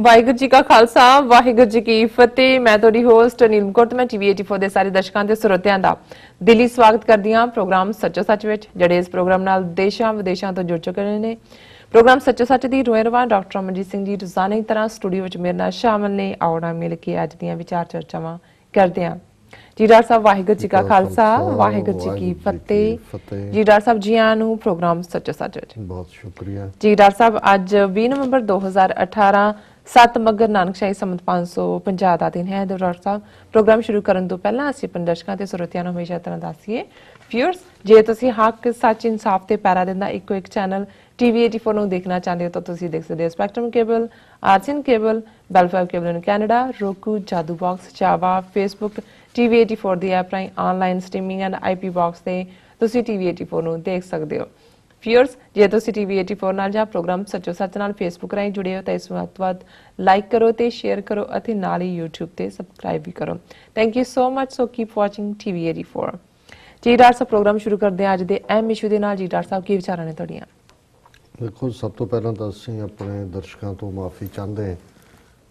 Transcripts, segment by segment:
ਵਾਹਿਗੁਰੂ ਜੀ ਕਾ ਖਾਲਸਾ ਵਾਹਿਗੁਰੂ ਜੀ ਕੀ ਫਤਿਹ। ਮੈਂ ਤੁਹਾਡੀ ਹੋਸਟ ਕੌਰ ਤੇ ਮੈਂ ਟੀਵੀ 84 ਦੇ ਸਾਰੇ ਦਰਸ਼ਕਾਂ ਤੇ ਸਰੋਤਿਆਂ ਦਾ ਦਿਲੀ ਸਵਾਗਤ ਕਰਦੀ ਹਾਂ ਪ੍ਰੋਗਰਾਮ ਸੱਚੋ ਸੱਚ ਵਿੱਚ ਜਿਹੜੇ ਇਸ ਪ੍ਰੋਗਰਾਮ ਨਾਲ ਦੇਸ਼ਾਂ ਵਿਦੇਸ਼ਾਂ ਤੋਂ ਜੁੜ ਚੁੱਕੇ ਨੇ। ਪ੍ਰੋਗਰਾਮ ਸੱਚੋ ਸੱਚ ਦੀ ਰੋਇਰਵਾਨ ਡਾਕਟਰ ਅਮਨਜੀਤ ਸਿੰਘ ਜੀ ਰੋਜ਼ਾਨਾ ਦੀ ਤਰ੍ਹਾਂ ਸਟੂਡੀਓ ਵਿੱਚ ਮੇਰੇ ਨਾਲ ਸ਼ਾਮਲ ਨੇ। ਆਉਣਾ ਮਿਲ ਕੇ ਅੱਜ ਦੀਆਂ ਵਿਚਾਰ ਚਰਚਾਵਾਂ ਕਰਦੇ ਹਾਂ। ਜੀ ਡਾਕਟਰ ਸਾਹਿਬ ਵਾਹਿਗੁਰੂ ਜੀ ਕਾ ਖਾਲਸਾ ਵਾਹਿਗੁਰੂ ਜੀ ਕੀ ਫਤਿਹ। ਫਤਿਹ। ਜੀ ਡਾਕਟਰ ਸਾਹਿਬ ਜੀ ਆਇਆਂ ਨੂੰ ਪ੍ਰੋਗਰਾਮ ਸੱਚੋ ਸੱਚ ਵਿੱਚ। ਬਹੁਤ ਸ਼ੁਕਰੀਆ। ਜੀ ਡਾਕਟਰ ਸਾਹਿਬ ਅੱਜ 20 ਨਵੰਬਰ 2018 7 ਮਗਰ ਨਾਨਕਸ਼ਾਹੀ ਸੰਮਤ 550 ਦਾ ਦਿਨ ਹੈ। ਤੇ ਡਾਕਟਰ ਸਾਹਿਬ, ਪ੍ਰੋਗਰਾਮ ਸ਼ੁਰੂ ਕਰਨ ਤੋਂ ਪਹਿਲਾਂ ਅਸੀਂ ਆਪਣੇ ਦਰਸ਼ਕਾਂ ਤੇ ਸਰੋਤਿਆਂ ਨੂੰ ਹਮੇਸ਼ਾ ਤਰ੍ਹਾਂ ਦੱਸੀਏ। ਵਿਊਅਰਸ ਜੇ ਤੁਸੀਂ ਹੱਕ, ਸੱਚ, ਇਨਸਾਫ ਤੇ ਪੈਰਾ ਦਿੰਦਾ ਇੱਕੋ ਇੱਕ ਚੈਨਲ ਟੀਵੀ 84 ਨੂੰ ਦੇਖਣਾ ਚਾਹੁੰਦੇ ਹੋ, ਤਾਂ ਤੁਸੀਂ ਦੇਖ ਸਕਦੇ ਹੋ Spectrum cable RCN cable Bellfire cable in Canada Roku Jadoo box Chawa Facebook TV 84 ਦੀ ਐਪ ਰਾਹੀਂ online streaming and IP box ਤੇ ਤੁਸੀਂ ਟੀਵੀ 84 ਨੂੰ ਦੇਖ ਸਕਦੇ ਹੋ। ਵਿਊਅਰਸ ਜੇ ਤੁਸੀਂ ਟੀਵੀ 84 ਨਾਲ ਜਾਂ ਪ੍ਰੋਗਰਾਮ ਸੱਚੋ ਸੱਚ ਨਾਲ ਫੇਸਬੁੱਕ ਰਾਹੀਂ ਜੁੜੇ ਹੋ, ਤਾਂ ਇਸ ਨੂੰ ਵੱਧ ਤੋਂ ਲਾਈਕ ਕਰੋ ਤੇ ਸ਼ੇਅਰ ਕਰੋ ਅਤੇ ਨਾਲ ਹੀ YouTube ਤੇ ਸਬਸਕ੍ਰਾਈਬ ਵੀ ਕਰੋ। Thank you so much so keep watching TV 84 ji doctor Sahib programme ਸ਼ੁਰੂ ਕਰਦੇ ਹਾਂ ਅੱਜ ਦੇ ਅਹਿਮ ਇਸ਼ੂ ਦੇ ਨਾਲ। ਜੀ ਡਾਕਟਰ ਸਾਹਿਬ, ਕੀ ਵਿਚਾਰਾਂ ਨੇ ਤੁਹਾਡੀਆਂ? ਦੇਖੋ, ਸਭ ਤੋਂ ਪਹਿਲਾਂ ਤਾਂ ਅਸੀਂ ਆਪਣੇ ਦਰਸ਼ਕਾਂ ਤੋਂ ਮਾਫੀ ਚਾਹੁੰਦੇ ਹਾਂ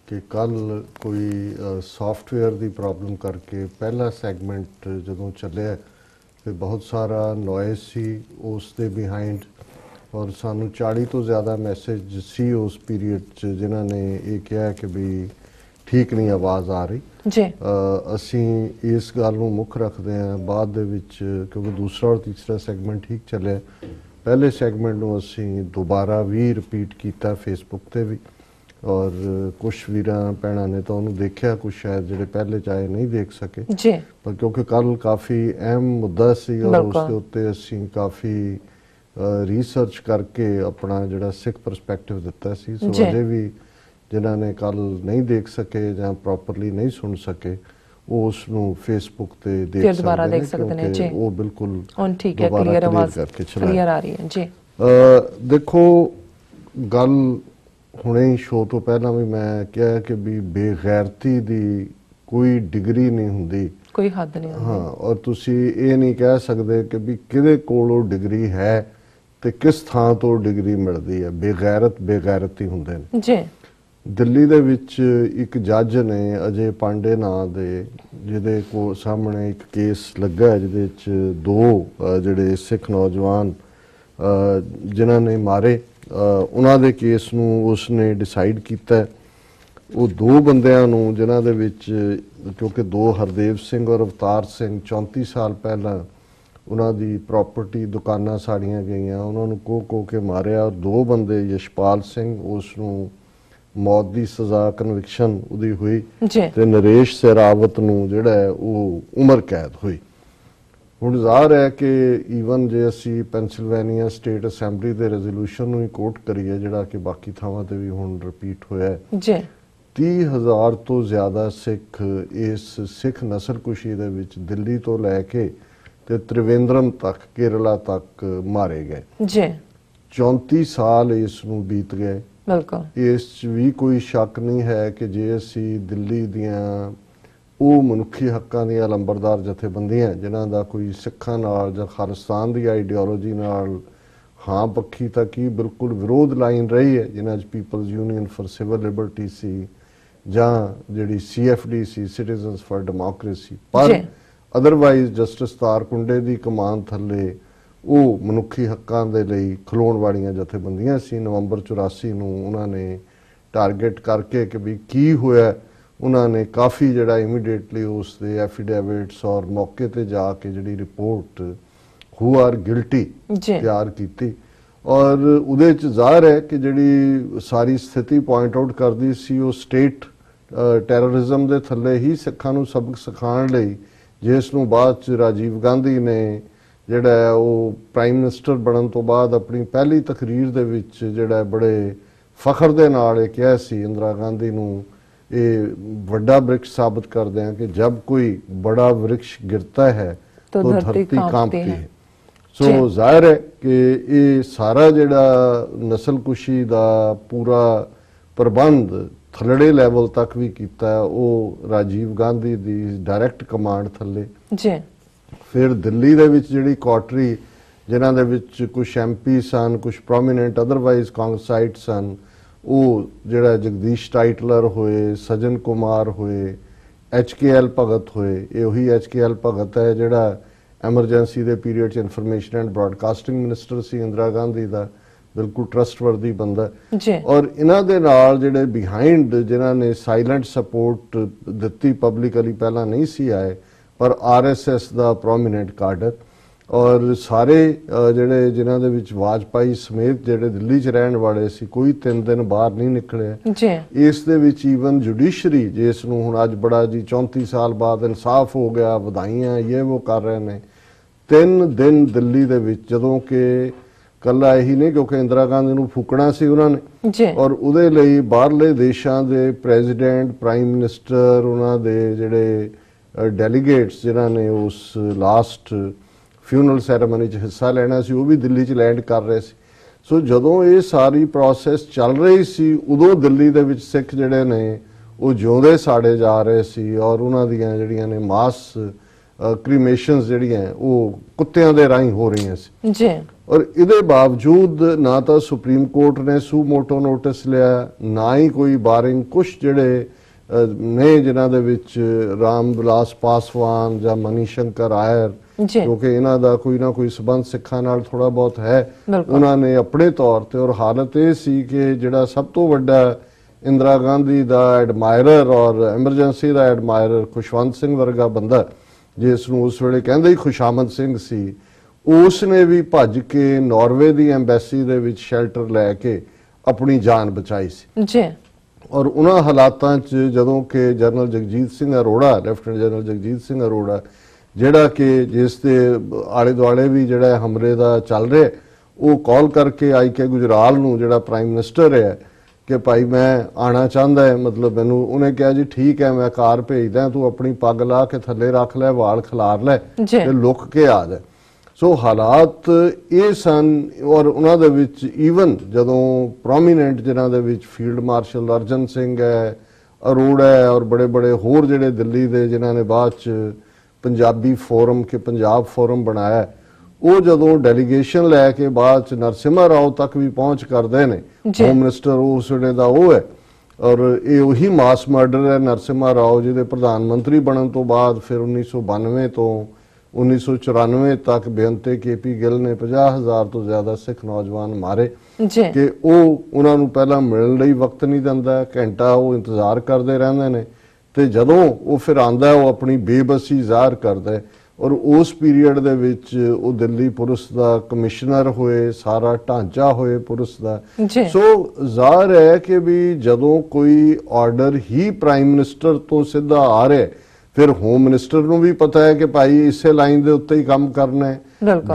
ਕਿ ਕੱਲ ਕੋਈ ਸੌਫਟਵੇਅਰ ਦੀ ਪ੍ਰੋਬਲਮ ਕਰਕੇ ਪਹਿਲਾ ਸੈਗਮੈਂਟ ਜਦੋਂ ਚੱਲਿਆ ਤੇ ਬਹੁਤ ਸਾਰਾ ਨੋਇਸ ਸੀ ਉਸ ਦੇ ਬਿਹਾਈਂਡ ਔਰ ਸਾਨੂੰ 40 ਤੋਂ ਜ਼ਿਆਦਾ ਮੈਸੇਜ ਸੀ ਉਸ ਪੀਰੀਅਡ 'ਚ ਜਿਨ੍ਹਾਂ ਨੇ ਇਹ ਕਿਹਾ ਕਿ ਵੀ ਠੀਕ ਨਹੀਂ ਆਵਾਜ਼ ਆ ਰਹੀ। ਜੀ। ਅਸੀਂ ਇਸ ਗੱਲ ਨੂੰ ਮੁੱਖ ਰੱਖਦੇ ਹਾਂ ਬਾਅਦ ਦੇ ਵਿੱਚ ਕਿਉਂਕਿ ਦੂਸਰਾ ਔਰ ਤੀਸਰਾ ਸੈਗਮੈਂਟ ਠੀਕ ਚੱਲਿਆ। ਪਹਿਲੇ ਸੈਗਮੈਂਟ ਨੂੰ ਅਸੀਂ ਦੁਬਾਰਾ ਵੀ ਰਿਪੀਟ ਕੀਤਾ ਫੇਸਬੁੱਕ ਤੇ ਵੀ। ਔਰ ਕੁਝ ਵੀਰਾਂ ਭੈਣਾਂ ਨੇ ਤਾਂ ਉਹਨੂੰ ਦੇਖਿਆ ਕੁਝ ਸ਼ਾਇਦ ਜਿਹੜੇ ਪਹਿਲੇ ਚਾਹੇ ਨਹੀਂ ਦੇਖ ਸਕੇ ਜੀ ਪਰ ਕਿਉਂਕਿ ਕੱਲ ਕਾਫੀ ਅਹਿਮ ਮੁੱਦਾ ਸੀ ਔਰ। ਉਸ ਦੇ ਉੱਤੇ ਅਸੀਂ ਕਾਫੀ ਰਿਸਰਚ ਕਰਕੇ ਆਪਣਾ ਜਿਹੜਾ ਸਿੱਖ ਪਰਸਪੈਕਟਿਵ ਦਿੱਤਾ ਸੀ ਸੋ। ਅਜੇ ਵੀ ਜਿਨ੍ਹਾਂ ਨੇ ਕੱਲ ਨਹੀਂ ਦੇਖ ਸਕੇ ਜਾਂ ਪ੍ਰੋਪਰਲੀ ਨਹੀਂ ਸੁਣ ਸਕੇ ਉਹ ਉਸ ਨੂੰ ਫੇਸਬੁੱਕ ਤੇ ਦੇਖ ਸਕਦੇ ਨੇ ਦੇਖ ਸਕਦੇ ਨੇ, ਕਿਉਂਕਿ ਜੀ। ਉਹ ਬਿਲਕੁਲ ਹੁਣ ਠੀਕ ਹੈ ਕਲੀਅਰ ਆਵਾਜ਼। ਕਲੀਅਰ ਆ ਰਹੀ ਹੈ ਜੀ ਅ, ਦੇਖੋ ਗੱਲ ਹੁਣੇ ਹੀ ਸ਼ੋਅ ਤੋਂ ਪਹਿਲਾਂ ਵੀ ਮੈਂ ਕਿਹਾ ਕਿ ਵੀ ਬੇਗੈਰਤੀ ਦੀ ਕੋਈ ਡਿਗਰੀ ਨਹੀਂ ਹੁੰਦੀ। ਕੋਈ ਹੱਦ ਨਹੀਂ ਹੁੰਦੀ। ਹਾਂ ਔਰ ਤੁਸੀਂ ਇਹ ਨਹੀਂ ਕਹਿ ਸਕਦੇ ਕਿ ਵੀ ਕਿਹਦੇ ਕੋਲ ਉਹ ਡਿਗਰੀ ਹੈ ਤੇ ਕਿਸ ਥਾਂ ਤੋਂ ਡਿਗਰੀ ਮਿਲਦੀ ਹੈ। ਬੇਗੈਰਤ ਬੇਗੈਰਤ ਹੁੰਦੇ ਨੇ। ਜੀ। ਦਿੱਲੀ ਦੇ ਵਿੱਚ ਇੱਕ ਜੱਜ ਨੇ ਅਜੇ ਪਾਂਡੇ ਨਾਂ ਦੇ ਜਿਹਦੇ ਕੋ ਸਾਹਮਣੇ ਇੱਕ ਕੇਸ ਲੱਗਾ ਹੈ ਜਿਹਦੇ ਵਿੱਚ ਦੋ ਜਿਹੜੇ ਸਿੱਖ ਨੌਜਵਾਨ ਜਿਨ੍ਹਾਂ ਨੇ ਮਾਰੇ। ਉਹਨਾਂ ਦੇ ਕੇਸ ਨੂੰ ਉਸਨੇ ਡਿਸਾਈਡ ਕੀਤਾ। ਉਹ ਦੋ ਬੰਦਿਆਂ ਨੂੰ ਜਿਨ੍ਹਾਂ ਦੇ ਵਿੱਚ ਕਿਉਂਕਿ ਦੋ ਹਰਦੇਵ ਸਿੰਘ ਔਰ ਅਵਤਾਰ ਸਿੰਘ 34 ਸਾਲ ਪਹਿਲਾਂ ਉਹਨਾਂ ਦੀ ਪ੍ਰਾਪਰਟੀ ਦੁਕਾਨਾਂ ਸਾੜੀਆਂ ਗਈਆਂ ਉਹਨਾਂ ਨੂੰ ਕੋ ਕੋ ਕੇ ਮਾਰਿਆ ਔਰ ਦੋ ਬੰਦੇ ਯਸ਼ਪਾਲ ਸਿੰਘ ਉਸ ਨੂੰ ਮੌਤ ਦੀ ਸਜ਼ਾ ਕਨਵਿਕਸ਼ਨ ਉਹਦੀ ਹੋਈ ਤੇ ਨਰੇਸ਼ ਸੇਰਾਵਤ ਨੂੰ ਜਿਹੜਾ ਉਹ ਉਮਰ ਕੈਦ ਹੋਈ ਹੁਣ ਜ਼ਾਹਰ ਹੈ ਕਿ ਈਵਨ ਜੇ ਅਸੀਂ ਪੈਨਸਿਲਵੇਨੀਆ ਸਟੇਟ ਅਸੈਂਬਲੀ ਦੇ ਰੈਜ਼ੋਲੂਸ਼ਨ ਨੂੰ ਹੀ ਕੋਟ ਕਰੀਏ ਜਿਹੜਾ ਕਿ ਬਾਕੀ ਥਾਵਾਂ ਤੇ ਵੀ ਹੁਣ ਰਿਪੀਟ ਹੋਇਆ ਹੈ। ਜੀ। 30000 ਤੋਂ ਜ਼ਿਆਦਾ ਸਿੱਖ ਇਸ ਸਿੱਖ ਨਸਲਕੁਸ਼ੀ ਦੇ ਵਿੱਚ ਦਿੱਲੀ ਤੋਂ ਲੈ ਕੇ ਤੇ ਤ੍ਰਿਵੇਂਦਰਮ ਤੱਕ ਕੇਰਲਾ ਤੱਕ ਮਾਰੇ ਗਏ। ਜੀ। 34 ਸਾਲ ਇਸ ਨੂੰ ਬੀਤ ਗਏ। ਬਿਲਕੁਲ। ਇਸ 'ਚ ਵੀ ਕੋਈ ਸ਼ੱਕ ਨਹੀਂ ਹੈ ਕਿ ਜੇ ਅਸੀਂ ਦਿੱਲੀ ਦੀਆਂ ਉਹ ਮਨੁੱਖੀ ਹੱਕਾਂ ਦੀਆਂ ਲੰਬਰਦਾਰ ਜਥੇਬੰਦੀਆਂ ਜਿਨ੍ਹਾਂ ਦਾ ਕੋਈ ਸਿੱਖਾਂ ਨਾਲ ਜਾਂ ਖਾਲਿਸਤਾਨ ਦੀ ਆਈਡੀਓਲੋਜੀ ਨਾਲ ਹਾਂ ਪੱਖੀ ਤਾਂ ਕੀ ਬਿਲਕੁਲ ਵਿਰੋਧ ਲਾਈਨ ਰਹੀ ਹੈ ਜਿਨ੍ਹਾਂ 'ਚ people's union for civil liberty ਸੀ ਜਾਂ ਜਿਹੜੀ ਸੀਐਫਡੀ ਸੀ ਸਿਟੀਜ਼ਨਸ ਫॉर ਡੈਮੋਕ੍ਰੇਸੀ ਪਰ। ਅਦਰਵਾਈਜ਼ ਜਸਟਿਸ ਤਾਰਕੁੰਡੇ ਦੀ ਕਮਾਨ ਥੱਲੇ ਉਹ ਮਨੁੱਖੀ ਹੱਕਾਂ ਦੇ ਲਈ ਖਲੋਣ ਵਾਲੀਆਂ ਜਥੇਬੰਦੀਆਂ ਸੀ ਨਵੰਬਰ 84 ਨੂੰ ਉਹਨਾਂ ਨੇ ਟਾਰਗੇਟ ਕਰਕੇ ਕਿ ਵੀ ਕੀ ਹੋਇਆ ਉਹਨਾਂ ਨੇ ਕਾਫੀ ਜਿਹੜਾ ਇਮੀਡੀਏਟਲੀ ਉਸ ਦੇ ਐਫੀਡੇਵਿਟਸ ਔਰ ਮੌਕੇ ਤੇ ਜਾ ਕੇ ਜਿਹੜੀ ਰਿਪੋਰਟ ਹੂ ਆਰ ਗਿਲਟੀ ਤਿਆਰ ਕੀਤੀ। ਔਰ ਉਹਦੇ ਚ ਜ਼ਾਹਰ ਹੈ ਕਿ ਜਿਹੜੀ ਸਾਰੀ ਸਥਿਤੀ ਪੁਆਇੰਟ ਆਊਟ ਕਰਦੀ ਸੀ ਉਹ ਸਟੇਟ ਟੈਰਰਿਜ਼ਮ ਦੇ ਥੱਲੇ ਹੀ ਸਿੱਖਾਂ ਨੂੰ ਸਬਕ ਸਿਖਾਉਣ ਲਈ ਜਿਸ ਨੂੰ ਬਾਅਦ ਚ ਰਾਜੀਵ ਗਾਂਧੀ ਨੇ ਜਿਹੜਾ ਉਹ ਪ੍ਰਾਈਮ ਮਿਨਿਸਟਰ ਬਣਨ ਤੋਂ ਬਾਅਦ ਆਪਣੀ ਪਹਿਲੀ ਤਕਰੀਰ ਦੇ ਵਿੱਚ ਜਿਹੜਾ ਬੜੇ ਫਖਰ ਦੇ ਨਾਲ ਇਹ ਕਿਹਾ ਸੀ ਇੰਦਰਾ ਗਾਂਧੀ ਨੂੰ ਇਹ ਵੱਡਾ ਬ੍ਰਿਕਸ਼ ਸਾਬਤ ਕਰਦੇ ਹਾਂ ਕਿ ਜਦ ਕੋਈ ਬੜਾ ਬ੍ਰਿਕਸ਼ ਗਿਰਤਾ ਹੈ ਤਾਂ ਧਰਤੀ ਕਾਂਪਦੀ ਹੈ। ਸੋ ਜ਼ਾਹਿਰ ਹੈ ਕਿ ਇਹ ਸਾਰਾ ਜਿਹੜਾ ਨਸਲਕੁਸ਼ੀ ਦਾ ਪੂਰਾ ਪ੍ਰਬੰਧ ਥਲੜੇ ਲੈਵਲ ਤੱਕ ਵੀ ਕੀਤਾ ਉਹ ਰਾਜੀਵ ਗਾਂਧੀ ਦੀ ਡਾਇਰੈਕਟ ਕਮਾਂਡ ਥੱਲੇ। ਜੀ। ਫਿਰ ਦਿੱਲੀ ਦੇ ਵਿੱਚ ਜਿਹੜੀ ਕੋਟਰੀ ਜਿਨ੍ਹਾਂ ਦੇ ਵਿੱਚ ਕੁਝ ਐਮਪੀ ਸਨ ਕੁਝ ਪ੍ਰੋਮਿਨੈਂਟ ਅਦਰਵਾਈਜ਼ ਕਾਂਗਰਸਾਈਟ ਸਨ ਉਹ ਜਿਹੜਾ ਜਗਦੀਸ਼ ਟਾਈਟਲਰ ਹੋਏ ਸਜਨ ਕੁਮਾਰ ਹੋਏ ਐਚਕੇਐਲ ਭਗਤ ਹੋਏ ਇਹ ਉਹੀ ਐਚਕੇਐਲ ਭਗਤ ਹੈ ਜਿਹੜਾ ਐਮਰਜੈਂਸੀ ਦੇ ਪੀਰੀਅਡ 'ਚ ਇਨਫੋਰਮੇਸ਼ਨ ਐਂਡ ਬ੍ਰਾਡਕਾਸਟਿੰਗ ਮਿਨਿਸਟਰ ਸੀ ਇੰਦਰਾ ਗਾਂਧੀ ਦਾ ਬਿਲਕੁਲ ਟਰਸਟਵਰਦੀ ਬੰਦਾ ਔਰ ਇਹਨਾਂ ਦੇ ਨਾਲ ਜਿਹੜੇ ਬਿਹਾਈਂਡ ਜਿਨ੍ਹਾਂ ਨੇ ਸਾਇਲੈਂਟ ਸਪੋਰਟ ਦਿੱਤੀ ਪਬਲਿਕਲੀ ਪਹਿਲਾਂ ਨਹੀਂ ਸੀ ਆਏ ਪਰ ਆਰਐਸਐਸ ਦਾ ਪ੍ਰੋਮਿਨੈਂਟ ਕਾਡਰ ਔਰ ਸਾਰੇ ਜਿਹੜੇ ਜਿਨ੍ਹਾਂ ਦੇ ਵਿੱਚ ਵਾਜਪਾਈ ਸਮੇਤ ਜਿਹੜੇ ਦਿੱਲੀ 'ਚ ਰਹਿਣ ਵਾਲੇ ਸੀ ਕੋਈ ਤਿੰਨ ਦਿਨ ਬਾਹਰ ਨਹੀਂ ਨਿਕਲੇ। ਜੀ। ਇਸ ਦੇ ਵਿੱਚ ਈਵਨ ਜੁਡੀਸ਼ਰੀ ਜਿਸ ਨੂੰ ਹੁਣ ਅੱਜ ਬੜਾ ਜੀ 34 ਸਾਲ ਬਾਅਦ ਇਨਸਾਫ ਹੋ ਗਿਆ ਵਧਾਈਆਂ ਇਹ ਉਹ ਕਰ ਰਹੇ ਨੇ। ਤਿੰਨ ਦਿਨ ਦਿੱਲੀ ਦੇ ਵਿੱਚ ਜਦੋਂ ਕਿ ਕੱਲਾ ਇਹੀ ਨਹੀਂ ਕਿਉਂਕਿ ਇੰਦਰਾ ਗਾਂਧੀ ਨੂੰ ਫੂਕਣਾ ਸੀ ਉਹਨਾਂ ਨੇ। ਜੀ। ਔਰ ਉਹਦੇ ਲਈ ਬਾਹਰਲੇ ਦੇਸ਼ਾਂ ਦੇ ਪ੍ਰੈਜ਼ੀਡੈਂਟ ਪ੍ਰਾਈਮ ਮਿਨਿਸਟਰ ਉਹਨਾਂ ਦੇ ਜਿਹੜੇ ਡੈਲੀਗੇਟਸ ਜਿਨ੍ਹਾਂ ਨੇ ਉਸ ਲਾਸਟ ਫਿਊਨਰਲ ਸੈਰੇਮਨੀ 'ਚ ਹਿੱਸਾ ਲੈਣਾ ਸੀ ਉਹ ਵੀ ਦਿੱਲੀ 'ਚ ਲੈਂਡ ਕਰ ਰਹੇ ਸੀ। ਸੋ ਜਦੋਂ ਇਹ ਸਾਰੀ ਪ੍ਰੋਸੈਸ ਚੱਲ ਰਹੀ ਸੀ ਉਦੋਂ ਦਿੱਲੀ ਦੇ ਵਿੱਚ ਸਿੱਖ ਜਿਹੜੇ ਨੇ ਉਹ ਜਿਉਂਦੇ ਸਾੜੇ ਜਾ ਰਹੇ ਸੀ ਔਰ ਉਹਨਾਂ ਦੀਆਂ ਜਿਹੜੀਆਂ ਨੇ ਮਾਸ ਕ੍ਰੀਮੇਸ਼ਨਸ ਜਿਹੜੀਆਂ ਉਹ ਕੁੱਤਿਆਂ ਦੇ ਰਾਹੀਂ ਹੋ ਰਹੀਆਂ ਸੀ। ਜੀ। ਔਰ ਇਹਦੇ ਬਾਵਜੂਦ ਨਾ ਤਾਂ ਸੁਪਰੀਮ ਕੋਰਟ ਨੇ ਸੂ ਮੋਟੋ ਨੋਟਿਸ ਲਿਆ ਨਾ ਹੀ ਕੋਈ ਬਾਰਿੰਗ ਕੁਝ ਜਿਹੜੇ ਨੇ ਜਿਨ੍ਹਾਂ ਦੇ ਵਿੱਚ ਰਾਮ ਵਿਲਾਸ ਪਾਸਵਾਨ ਜਾਂ ਮਨੀ ਸ਼ੰਕਰ ਆਇਰ ਕਿਉਂਕਿ ਇਹਨਾਂ ਦਾ ਕੋਈ ਨਾ ਕੋਈ ਸਬੰਧ ਸਿੱਖਾਂ ਨਾਲ ਥੋੜਾ ਬਹੁਤ ਹੈ। ਉਹਨਾਂ ਨੇ ਆਪਣੇ ਤੌਰ ਤੇ ਔਰ ਹਾਲਤ ਇਹ ਸੀ ਕਿ ਜਿਹੜਾ ਸਭ ਤੋਂ ਵੱਡਾ ਇੰਦਰਾ ਗਾਂਧੀ ਦਾ ਐਡਮਾਇਰਰ ਔਰ ਐਮਰਜੈਂਸੀ ਦਾ ਐਡਮਾਇਰਰ ਖੁਸ਼ਵੰਤ ਸਿੰਘ ਵਰਗਾ ਬੰਦਾ ਜਿਸ ਨੂੰ ਉਸ ਵੇਲੇ ਕਹਿੰਦੇ ਹੀ ਖੁਸ਼ਾਮਦ ਸਿੰਘ ਸੀ ਉਸ ਨੇ ਵੀ ਭੱਜ ਕੇ ਨਾਰਵੇ ਦੀ ਐਮਬੈਸੀ ਦੇ ਵਿੱਚ ਸ਼ੈਲਟਰ ਲੈ ਕੇ ਆਪਣੀ ਜਾਨ ਬਚਾਈ ਸੀ। ਜੀ। ਔਰ ਉਹਨਾਂ ਹਾਲਾਤਾਂ 'ਚ ਜਦੋਂ ਕਿ general Jagjit Singh Arora lieutenant general Jagjit Singh Arora ਜਿਹੜਾ ਕਿ ਜਿਸ ਦੇ ਆਲੇ ਦੁਆਲੇ ਵੀ ਜਿਹੜਾ ਹਮਲੇ ਦਾ ਚੱਲ ਰਿਹਾ ਉਹ ਕਾਲ ਕਰਕੇ ਆਈ ਕੇ ਗੁਜਰਾਲ ਨੂੰ ਜਿਹੜਾ ਪ੍ਰਾਈਮ ਮਿਨਿਸਟਰ ਹੈ ਕਿ ਭਾਈ ਮੈਂ ਆਣਾ ਚਾਹੁੰਦਾ ਹੈ ਮਤਲਬ ਮੈਨੂੰ ਉਹਨੇ ਕਿਹਾ ਜੀ ਠੀਕ ਹੈ ਮੈਂ ਕਾਰ ਭੇਜਦਾ ਤੂੰ ਆਪਣੀ ਪੱਗ ਲਾ ਕੇ ਥੱਲੇ ਰੱਖ ਲੈ ਵਾਲ ਖਿਲਾਰ ਲੈ। ਤੇ ਲੁੱਕ ਕੇ ਆ ਜਾ ਸੋ ਹਾਲਾਤ ਇਹ ਸਨ ਔਰ ਉਹਨਾਂ ਦੇ ਵਿੱਚ ਈਵਨ ਜਦੋਂ ਪ੍ਰੋਮਿਨੈਂਟ ਜਿਨ੍ਹਾਂ ਦੇ ਵਿੱਚ ਫੀਲਡ ਮਾਰਸ਼ਲ ਅਰਜਨ ਸਿੰਘ ਹੈ ਅਰੋੜਾ ਹੈ ਔਰ ਬੜੇ ਬੜੇ ਹੋਰ ਜਿਹੜੇ ਦਿੱਲੀ ਦੇ ਜਿਨ੍ਹਾਂ ਨੇ ਬਾਅਦ ਚ ਪੰਜਾਬੀ ਫੋਰਮ ਕਿ ਪੰਜਾਬ ਫੋਰਮ ਬਣਾਇਆ ਉਹ ਜਦੋਂ ਡੈਲੀਗੇਸ਼ਨ ਲੈ ਕੇ ਬਾਅਦ ਚ ਨਰਸਿਮਹਾ ਰਾਓ ਤੱਕ ਵੀ ਪਹੁੰਚ ਕਰਦੇ ਨੇ। ਹੋਮ ਮਿਨਿਸਟਰ ਉਸ ਵੇਲੇ ਦਾ ਉਹ ਹੈ ਔਰ ਇਹ ਉਹੀ ਮਾਸ ਮਰਡਰ ਹੈ ਨਰਸਿਮਹਾ ਰਾਓ ਜਿਹਦੇ ਪ੍ਰਧਾਨ ਮੰਤਰੀ ਬਣਨ ਤੋਂ ਬਾਅਦ ਫਿਰ 1992 ਤੋਂ 1994 ਤੱਕ ਬੇਅੰਤੇ ਕੇਪੀ ਗਿੱਲ ਨੇ 50000 ਤੋਂ ਜ਼ਿਆਦਾ ਸਿੱਖ ਨੌਜਵਾਨ ਮਾਰੇ ਜੀ ਕਿ ਉਹ ਉਹਨਾਂ ਨੂੰ ਪਹਿਲਾਂ ਮਿਲਣ ਲਈ ਵਕਤ ਨਹੀਂ ਦਿੰਦਾ ਘੰਟਾ ਉਹ ਇੰਤਜ਼ਾਰ ਕਰਦੇ ਰਹਿੰਦੇ ਨੇ ਤੇ ਜਦੋਂ ਉਹ ਫਿਰ ਆਂਦਾ ਉਹ ਆਪਣੀ ਬੇਬਸੀ ਜ਼ਾਹਰ ਕਰਦਾ ਔਰ ਉਸ ਪੀਰੀਅਡ ਦੇ ਵਿੱਚ ਉਹ ਦਿੱਲੀ ਪੁਲਿਸ ਦਾ ਕਮਿਸ਼ਨਰ ਹੋਏ ਸਾਰਾ ਢਾਂਚਾ ਹੋਏ ਪੁਲਿਸ ਦਾ। ਸੋ ਜ਼ਾਹਰ ਹੈ ਕਿ ਵੀ ਜਦੋਂ ਕੋਈ ਆਰਡਰ ਹੀ ਪ੍ਰਾਈਮ ਮਿਨਿਸਟਰ ਤੋਂ ਸਿੱਧਾ ਆ ਰਿਹਾ ਫਿਰ ਹੋਮ ਮਿਨਿਸਟਰ ਨੂੰ ਵੀ ਪਤਾ ਹੈ ਕਿ ਭਾਈ ਇਸੇ ਲਾਈਨ ਦੇ ਉੱਤੇ ਹੀ ਕੰਮ ਕਰਨਾ ਹੈ।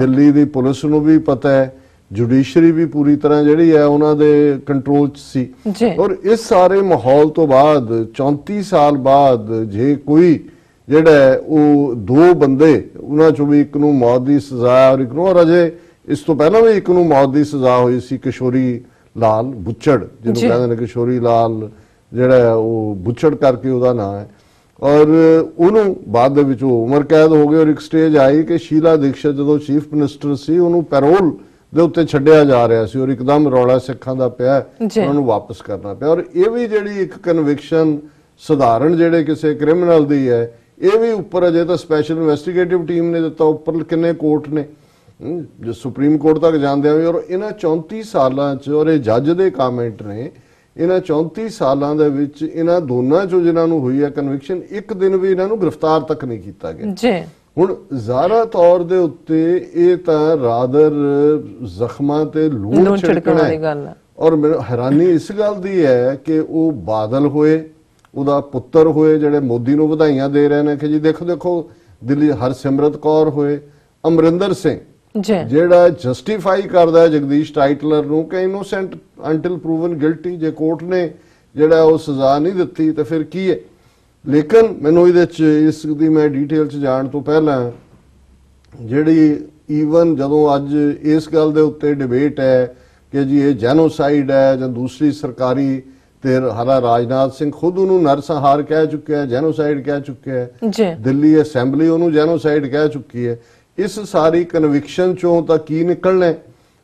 ਦਿੱਲੀ ਦੀ ਪੁਲਿਸ ਨੂੰ ਵੀ ਪਤਾ ਹੈ ਜੁਡੀਸ਼ਰੀ ਵੀ ਪੂਰੀ ਤਰ੍ਹਾਂ ਜਿਹੜੀ ਹੈ ਉਹਨਾਂ ਦੇ ਕੰਟਰੋਲ 'ਚ ਸੀ। ਔਰ ਇਸ ਸਾਰੇ ਮਾਹੌਲ ਤੋਂ ਬਾਅਦ 34 ਸਾਲ ਬਾਅਦ ਜੇ ਕੋਈ ਜਿਹੜਾ ਉਹ ਦੋ ਬੰਦੇ ਉਹਨਾਂ ਚੋਂ ਵੀ ਇੱਕ ਨੂੰ ਮੌਤ ਦੀ ਸਜ਼ਾ ਔਰ ਇੱਕ ਨੂੰ ਔਰ ਅਜੇ ਇਸ ਤੋਂ ਪਹਿਲਾਂ ਵੀ ਇੱਕ ਨੂੰ ਮੌਤ ਦੀ ਸਜ਼ਾ ਹੋਈ ਸੀ ਕਿਸ਼ੋਰੀ ਲਾਲ ਬੁੱਚੜ ਜਿਹਨੂੰ। ਕਹਿੰਦੇ ਨੇ ਕਿਸ਼ੋਰੀ ਲਾਲ ਜਿਹੜਾ ਉਹ ਬੁੱਚੜ ਕਰਕੇ ਉਹਦਾ ਨਾਮ ਹੈ। ਔਰ ਉਹਨੂੰ ਬਾਅਦ ਦੇ ਵਿੱਚ ਉਹ ਉਮਰ ਕੈਦ ਹੋ ਗਈ ਔਰ ਇੱਕ ਸਟੇਜ ਆਈ ਕਿ ਸ਼ੀਲਾ ਦੀਕਸ਼ਤ ਜਦੋਂ ਚੀਫ ਮਿਨਿਸਟਰ ਸੀ ਉਹਨੂੰ ਪੈਰੋਲ ਦੇ ਉੱਤੇ ਛੱਡਿਆ ਜਾ ਰਿਹਾ ਸੀ ਔਰ ਇੱਕਦਮ ਰੌਲਾ ਸਿੱਖਾਂ ਦਾ ਪਿਆ। ਉਹਨਾਂ ਨੂੰ ਵਾਪਸ ਕਰਨਾ ਪਿਆ। ਔਰ ਇਹ ਵੀ ਜਿਹੜੀ ਇੱਕ ਕਨਵਿਕਸ਼ਨ ਸਧਾਰਨ ਜਿਹੜੇ ਕਿਸੇ ਕ੍ਰਿਮੀਨਲ ਦੀ ਹੈ ਇਹ ਵੀ ਉੱਪਰ ਅਜੇ ਤਾਂ ਸਪੈਸ਼ਲ ਇਨਵੈਸਟੀਗੇਟਿਵ ਟੀਮ ਨੇ ਦਿੱਤਾ ਉੱਪਰ ਕਿੰਨੇ ਕੋਰਟ ਨੇ। ਜੋ ਸੁਪਰੀਮ ਕੋਰਟ ਤੱਕ ਜਾਂਦੇ ਆ ਵੀ ਔਰ ਇਹਨਾਂ 34 ਸਾਲਾਂ 'ਚ ਔਰ ਇਹ ਜੱਜ ਦੇ ਕਮੈਂਟ ਨੇ ਇਹਨਾਂ 34 ਸਾਲਾਂ ਦੇ ਵਿੱਚ ਇਹਨਾਂ ਦੋਨਾਂ 'ਚੋਂ ਜਿਨ੍ਹਾਂ ਨੂੰ ਹੋਈ ਹੈ ਕਨਵਿਕਸ਼ਨ ਇੱਕ ਦਿਨ ਵੀ ਇਹਨਾਂ ਨੂੰ ਗ੍ਰਿਫਤਾਰ ਤੱਕ ਨਹੀਂ ਕੀਤਾ ਗਿਆ। ਜੀ। ਹੁਣ ਜ਼ਾਰਾ ਤੌਰ ਦੇ ਉੱਤੇ ਇਹ ਤਾਂ ਰਾਦਰ ਜ਼ਖਮਾਂ ਤੇ ਲੂਣ ਛਿੜਕਣ ਹੈ। ਗੱਲ ਹੈ ਔਰ ਮੈਨੂੰ ਹੈਰਾਨੀ ਇਸ ਗੱਲ ਦੀ ਹੈ ਕਿ ਉਹ ਬਾਦਲ ਹੋਏ ਉਹਦਾ ਪੁੱਤਰ ਹੋਏ ਜਿਹੜੇ ਮੋਦੀ ਨੂੰ ਵਧਾਈਆਂ ਦੇ ਰਹੇ ਨੇ ਕਿ ਜੀ ਦੇਖੋ ਦੇਖੋ ਦਿੱਲੀ ਹਰਸਿਮਰਤ ਕੌਰ ਹੋਏ ਅਮਰਿੰਦਰ ਸਿੰਘ ਜੀ। ਜਿਹੜਾ ਜਸਟੀਫਾਈ ਕਰਦਾ ਹੈ ਜਗਦੀਸ਼ ਟਾਈਟਲਰ ਨੂੰ ਕਿ ਇਨੋਸੈਂਟ ਅੰਟਿਲ ਪ੍ਰੂਵਨ ਗਿਲਟੀ ਜੇ ਕੋਰਟ ਨੇ ਜਿਹੜਾ ਉਹ ਸਜ਼ਾ ਨਹੀਂ ਦਿੱਤੀ ਤੇ ਫਿਰ ਕੀ ਹੈ? ਲੇਕਿਨ ਮੈਨੂੰ ਇਹਦੇ ਚ ਇਸ ਦੀ ਮੈਂ ਡਿਟੇਲ ਚ ਜਾਣ ਤੋਂ ਪਹਿਲਾਂ ਜਿਹੜੀ ਈਵਨ ਜਦੋਂ ਅੱਜ ਇਸ ਗੱਲ ਦੇ ਉੱਤੇ ਡਿਬੇਟ ਹੈ ਕਿ ਜੀ ਇਹ ਜੈਨੋਸਾਈਡ ਹੈ ਜਾਂ ਦੂਸਰੀ ਸਰਕਾਰੀ ਤੇ ਹਾਲਾ ਰਾਜਨਾਥ ਸਿੰਘ ਖੁਦ ਉਹਨੂੰ ਨਰਸੰਹਾਰ ਕਹਿ ਚੁੱਕਿਆ ਹੈ ਜੈਨੋਸਾਈਡ ਕਹਿ ਚੁੱਕਿਆ ਹੈ। ਜੀ। ਦਿੱਲੀ ਅਸੈਂਬਲੀ ਉਹਨੂੰ ਜੈਨੋਸਾਈਡ ਕਹਿ ਚੁੱਕੀ ਹੈ। ਇਸ ਸਾਰੀ ਕਨਵਿਕਸ਼ਨ ਚੋਂ ਤਾਂ ਕੀ ਨਿਕਲਣਾ?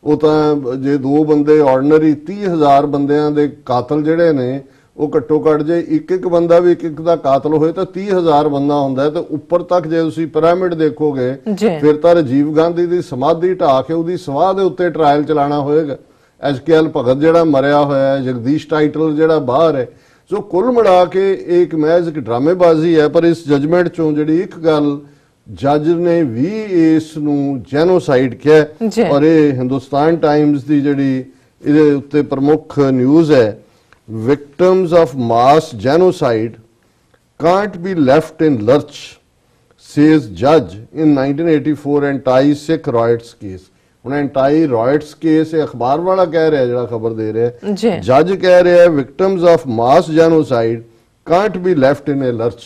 ਉਹ ਤਾਂ ਜੇ ਦੋ ਬੰਦੇ ਆਰਡੀਨਰੀ 30000 ਬੰਦਿਆਂ ਦੇ ਕਾਤਲ ਜਿਹੜੇ ਨੇ ਉਹ ਘੱਟੋ ਘੱਟ ਜੇ ਇੱਕ ਇੱਕ ਬੰਦਾ ਵੀ ਇੱਕ ਇੱਕ ਦਾ ਕਾਤਲ ਹੋਏ ਤਾਂ 30000 ਬੰਦਾ ਹੁੰਦਾ ਤੇ ਉੱਪਰ ਤੱਕ ਜੇ ਤੁਸੀਂ ਪਿਰਾਮਿਡ ਦੇਖੋਗੇ ਫਿਰ ਤਾਂ ਰਾਜੀਵ ਗਾਂਧੀ ਦੀ ਸਮਾਧੀ ਢਾ ਕੇ ਉਹਦੀ ਸਵਾਹ ਦੇ ਉੱਤੇ ਟ੍ਰਾਇਲ ਚਲਾਣਾ ਹੋਏਗਾ। ਐਸਕੇਐਲ ਭਗਤ ਜਿਹੜਾ ਮਰਿਆ ਹੋਇਆ ਹੈ ਜਗਦੀਸ਼ ਟਾਈਟਲ ਜਿਹੜਾ ਬਾਹਰ ਹੈ। ਸੋ ਕੁੱਲ ਮਿਲਾ ਕੇ ਇਹ ਇੱਕ ਮਹਿਜ਼ ਇੱਕ ਡਰਾਮੇਬਾਜ਼ੀ ਹੈ ਪਰ ਇਸ ਜਜਮੈਂਟ ਚੋਂ ਜਿਹੜੀ ਇੱਕ ਗੱਲ ਜੱਜ ਨੇ ਵੀ ਇਸ ਨੂੰ ਜੈਨੋਸਾਈਡ। ਕਿਹਾ ਔਰ ਇਹ ਹਿੰਦੁਸਤਾਨ ਟਾਈਮਜ਼ ਦੀ ਜਿਹੜੀ ਇਹਦੇ ਉੱਤੇ ਪ੍ਰਮੁੱਖ ਨਿਊਜ਼ ਹੈ victims of mass genocide can't be left in lurch, says judge in 1984 anti-Sikh riots case. ਹੁਣ ਐਂਟਾਈ ਰਾਇਟਸ ਕੇਸ ਇਹ ਅਖਬਾਰ ਵਾਲਾ ਕਹਿ ਰਿਹਾ ਜਿਹੜਾ ਖਬਰ ਦੇ ਰਿਹਾ ਜੱਜ ਕਹਿ ਰਿਹਾ victims of mass genocide can't be left in a lurch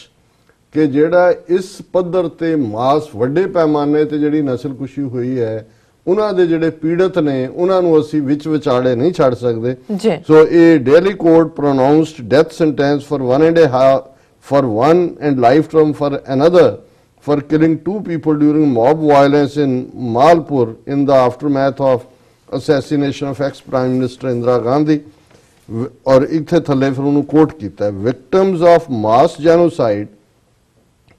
ਕਿ ਜਿਹੜਾ ਇਸ ਪੱਧਰ ਤੇ ਮਾਸ ਵੱਡੇ ਪੈਮਾਨੇ ਤੇ ਜਿਹੜੀ ਨਸਲਕੁਸ਼ੀ ਹੋਈ ਹੈ ਉਹਨਾਂ ਦੇ ਜਿਹੜੇ ਪੀੜਤ ਨੇ ਉਹਨਾਂ ਨੂੰ ਅਸੀਂ ਵਿੱਚ ਵਿਚਾਲੇ ਨਹੀਂ ਛੱਡ ਸਕਦੇ ਜੀ So a Delhi court pronounced death sentence for one and a half for one and life term for another for killing two people during mob violence in Malpur in the aftermath of assassination of ex prime minister Indira Gandhi ਵ- ਔਰ ਇੱਥੇ ਥੱਲੇ ਫਿਰ ਉਹਨੂੰ quote ਕੀਤਾ victims of mass genocide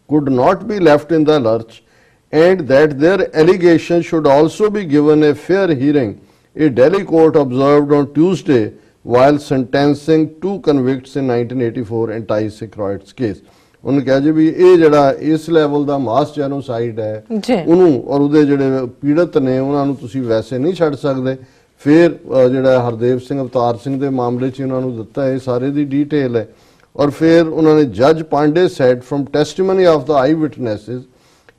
could not be left in the lurch and that their allegations should also be given a fair hearing, a Delhi court observed on Tuesday while sentencing two convicts in 1984 anti-Sikh riots case. ਉਹਨੇ ਕਿਹਾ ਜੀ ਵੀ ਇਹ ਜਿਹੜਾ ਇਸ level ਦਾ ਮਾਸ genocide ਹੈ ਉਹਨੂੰ ਔਰ ਉਹਦੇ ਜਿਹੜੇ ਪੀੜਤ ਨੇ ਉਹਨਾਂ ਨੂੰ ਤੁਸੀਂ ਵੈਸੇ ਨਹੀਂ ਛੱਡ ਸਕਦੇ ਫਿਰ ਜਿਹੜਾ ਹਰਦੇਵ ਸਿੰਘ ਅਵਤਾਰ ਸਿੰਘ ਦੇ ਮਾਮਲੇ 'ਚ ਉਹਨਾਂ ਨੂੰ ਦਿੱਤਾ ਇਹ ਸਾਰੇ ਦੀ ਡਿਟੇਲ ਹੈ ਔਰ ਫਿਰ ਉਹਨਾਂ ਨੇ ਜੱਜ Pandey said from testimony of the eyewitnesses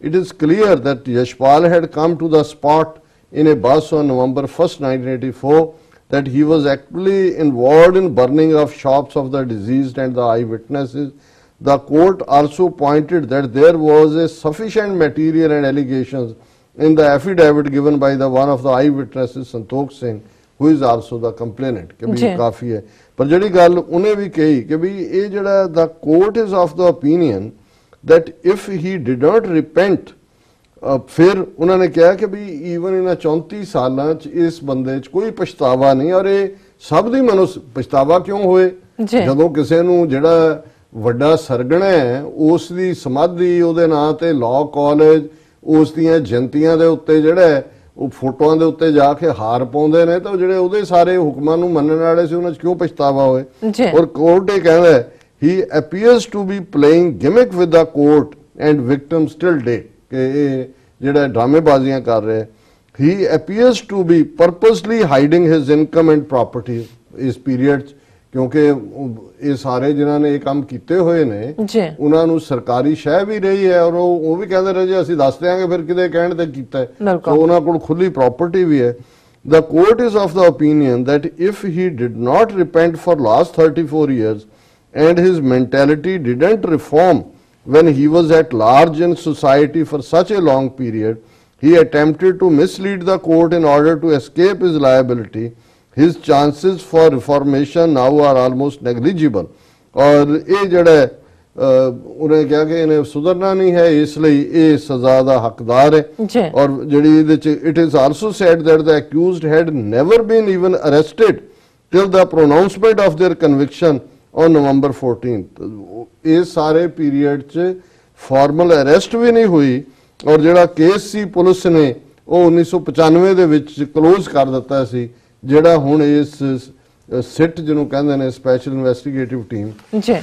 it is clear that Yashpal had come to the spot in a bus on November 1st 1984 that he was actually involved in burning of shops of the deceased and the eyewitnesses the court also pointed that there was a sufficient material and allegations in the affidavit given by the one of the eyewitnesses Santokh Singh who is also the complainant ਕਿ ਜੀ। ਵੀ ਕਾਫੀ ਹੈ ਪਰ ਜਿਹੜੀ ਗੱਲ ਉਹਨੇ ਵੀ ਕਹੀ ਕਿ ਵੀ ਇਹ ਜਿਹੜਾ the court is of the opinion that if he did not repent ਫਿਰ ਉਹਨਾਂ ਨੇ ਕਿਹਾ ਕਿ ਵੀ ਈਵਨ ਇਹਨਾਂ 34 ਸਾਲਾਂ ਚ ਇਸ ਬੰਦੇ ਚ ਕੋਈ ਪਛਤਾਵਾ ਨਹੀਂ ਔਰ ਇਹ ਸਭ ਦੀ ਮਨੁ ਪਛਤਾਵਾ ਕਿਉਂ ਹੋਏ। ਜਦੋਂ ਕਿਸੇ ਨੂੰ ਜਿਹੜਾ ਵੱਡਾ ਸਰਗਣਾ ਹੈ ਉਸ ਦੀ ਸਮਾਧੀ ਉਹਦੇ ਨਾਂ ਤੇ ਲਾਅ ਕਾਲਜ ਉਸ ਦੀਆਂ ਜਨਤੀਆਂ ਦੇ ਉੱਤੇ ਜਿਹੜਾ ਉਹ ਫੋਟੋਆਂ ਦੇ ਉੱਤੇ ਜਾ ਕੇ ਹਾਰ ਪਾਉਂਦੇ ਨੇ ਤਾਂ ਜਿਹੜੇ ਉਹਦੇ ਸਾਰੇ ਹੁਕਮਾਂ ਨੂੰ ਮੰਨਣ ਵਾਲੇ ਸੀ ਉਹਨਾਂ 'ਚ ਕਿਉਂ ਪਛਤਾਵਾ ਹੋਏ। ਔਰ ਕੋਰਟ ਇਹ ਕਹਿੰਦਾ ਹੈ he appears to be playing gimmick with the court and victim still day ਕਿ ਇਹ ਜਿਹੜਾ ਡਰਾਮੇਬਾਜ਼ੀਆਂ ਕਰ ਰਿਹਾ he appears to be purposely hiding his income and property ਇਸ ਪੀਰੀਅਡ ਕਿਉਂਕਿ ਇਹ ਸਾਰੇ ਜਿਨ੍ਹਾਂ ਨੇ ਇਹ ਕੰਮ ਕੀਤੇ ਹੋਏ ਨੇ ਜੀ ਉਹਨਾਂ ਨੂੰ ਸਰਕਾਰੀ ਸ਼ਹਿ ਵੀ ਰਹੀ ਹੈ ਔਰ ਉਹ ਉਹ ਵੀ ਕਹਿੰਦੇ ਰਹੇ ਜੀ ਅਸੀਂ ਦੱਸ ਦਿਆਂਗੇ ਫਿਰ ਕਿਤੇ ਕਹਿਣ ਤੇ ਕੀਤਾ ਹੈ। ਸੋ ਉਹਨਾਂ ਕੋਲ ਖੁੱਲੀ ਪ੍ਰਾਪਰਟੀ ਵੀ ਹੈ the court is of the opinion that if he did not repent for last 34 years and his mentality didn't reform when he was at large in society for such a long period he attempted to mislead the court in order to escape his liability his chances for reformation now are almost negligible ਔਰ ਇਹ ਜਿਹੜਾ ਹੈ, ਅਹ, ਉਹਨੇ ਕਿਹਾ ਕਿ ਇਹਨੇ ਸੁਧਰਨਾ ਨਹੀਂ ਹੈ ਇਸ ਲਈ ਇਹ ਸਜ਼ਾ ਦਾ ਹੱਕਦਾਰ ਹੈ ਜੀ ਔਰ ਜਿਹੜੀ ਇਹਦੇ ਚ it is also said that the accused had never been even arrested till the pronouncement of their conviction on November 14th ਇਹ ਸਾਰੇ ਪੀਰੀਅਡ ਚ ਫਾਰਮਲ ਅਰੈਸਟ ਵੀ ਨਹੀਂ ਹੋਈ ਔਰ ਜਿਹੜਾ ਕੇਸ ਸੀ ਪੁਲਿਸ ਨੇ ਉਹ 1995 ਦੇ ਵਿੱਚ ਕਲੋਜ਼ ਕਰ ਦਿੱਤਾ ਸੀ ਜਿਹੜਾ ਹੁਣ ਇਸ ਸਿਟ ਜਿਹਨੂੰ ਕਹਿੰਦੇ ਨੇ ਸਪੈਸ਼ਲ ਇਨਵੈਸਟੀਗੇਟਿਵ ਟੀਮ ਜੀ।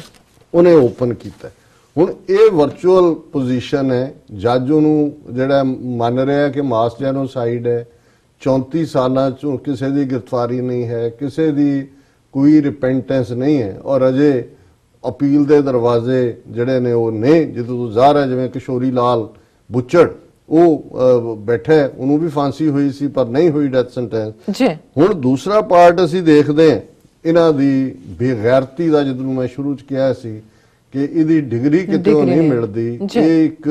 ਉਹਨੇ ਓਪਨ ਕੀਤਾ। ਹੁਣ ਇਹ ਵਰਚੁਅਲ ਪੋਜੀਸ਼ਨ ਹੈ ਜੱਜ ਉਹਨੂੰ ਜਿਹੜਾ ਮੰਨ ਰਿਹਾ ਕਿ ਮਾਸ ਜੈਨੋਸਾਈਡ ਹੈ 34 ਸਾਲਾਂ ਚੋਂ ਕਿਸੇ ਦੀ ਗ੍ਰਿਫਤਾਰੀ ਨਹੀਂ ਹੈ ਕਿਸੇ ਦੀ ਕੋਈ ਰਿਪੈਂਟੈਂਸ ਨਹੀਂ ਹੈ। ਔਰ ਅਜੇ ਅਪੀਲ ਦੇ ਦਰਵਾਜ਼ੇ ਜਿਹੜੇ ਨੇ ਉਹ ਨੇ। ਜਦੋਂ ਤੋਂ ਜ਼ਾਹਰ ਹੈ ਜਿਵੇਂ ਕਿਸ਼ੋਰੀ ਲਾਲ ਬੁੱਚੜ ਉਹ ਬੈਠਾ ਉਹਨੂੰ ਵੀ ਫਾਂਸੀ ਹੋਈ ਸੀ ਪਰ ਨਹੀਂ ਹੋਈ ਡੈਥ ਸੈਂਟੈਂਸ ਜੀ। ਹੁਣ ਦੂਸਰਾ ਪਾਰਟ ਅਸੀਂ ਦੇਖਦੇ ਹਾਂ। ਇਹਨਾਂ ਦੀ ਬੇਗੈਰਤੀ ਦਾ ਜਦੋਂ ਮੈਂ ਸ਼ੁਰੂ ਚ ਕਿਹਾ ਸੀ ਕਿ ਇਹਦੀ ਡਿਗਰੀ ਕਿਤੇ ਨਹੀਂ। ਮਿਲਦੀ। ਇਹ ਇੱਕ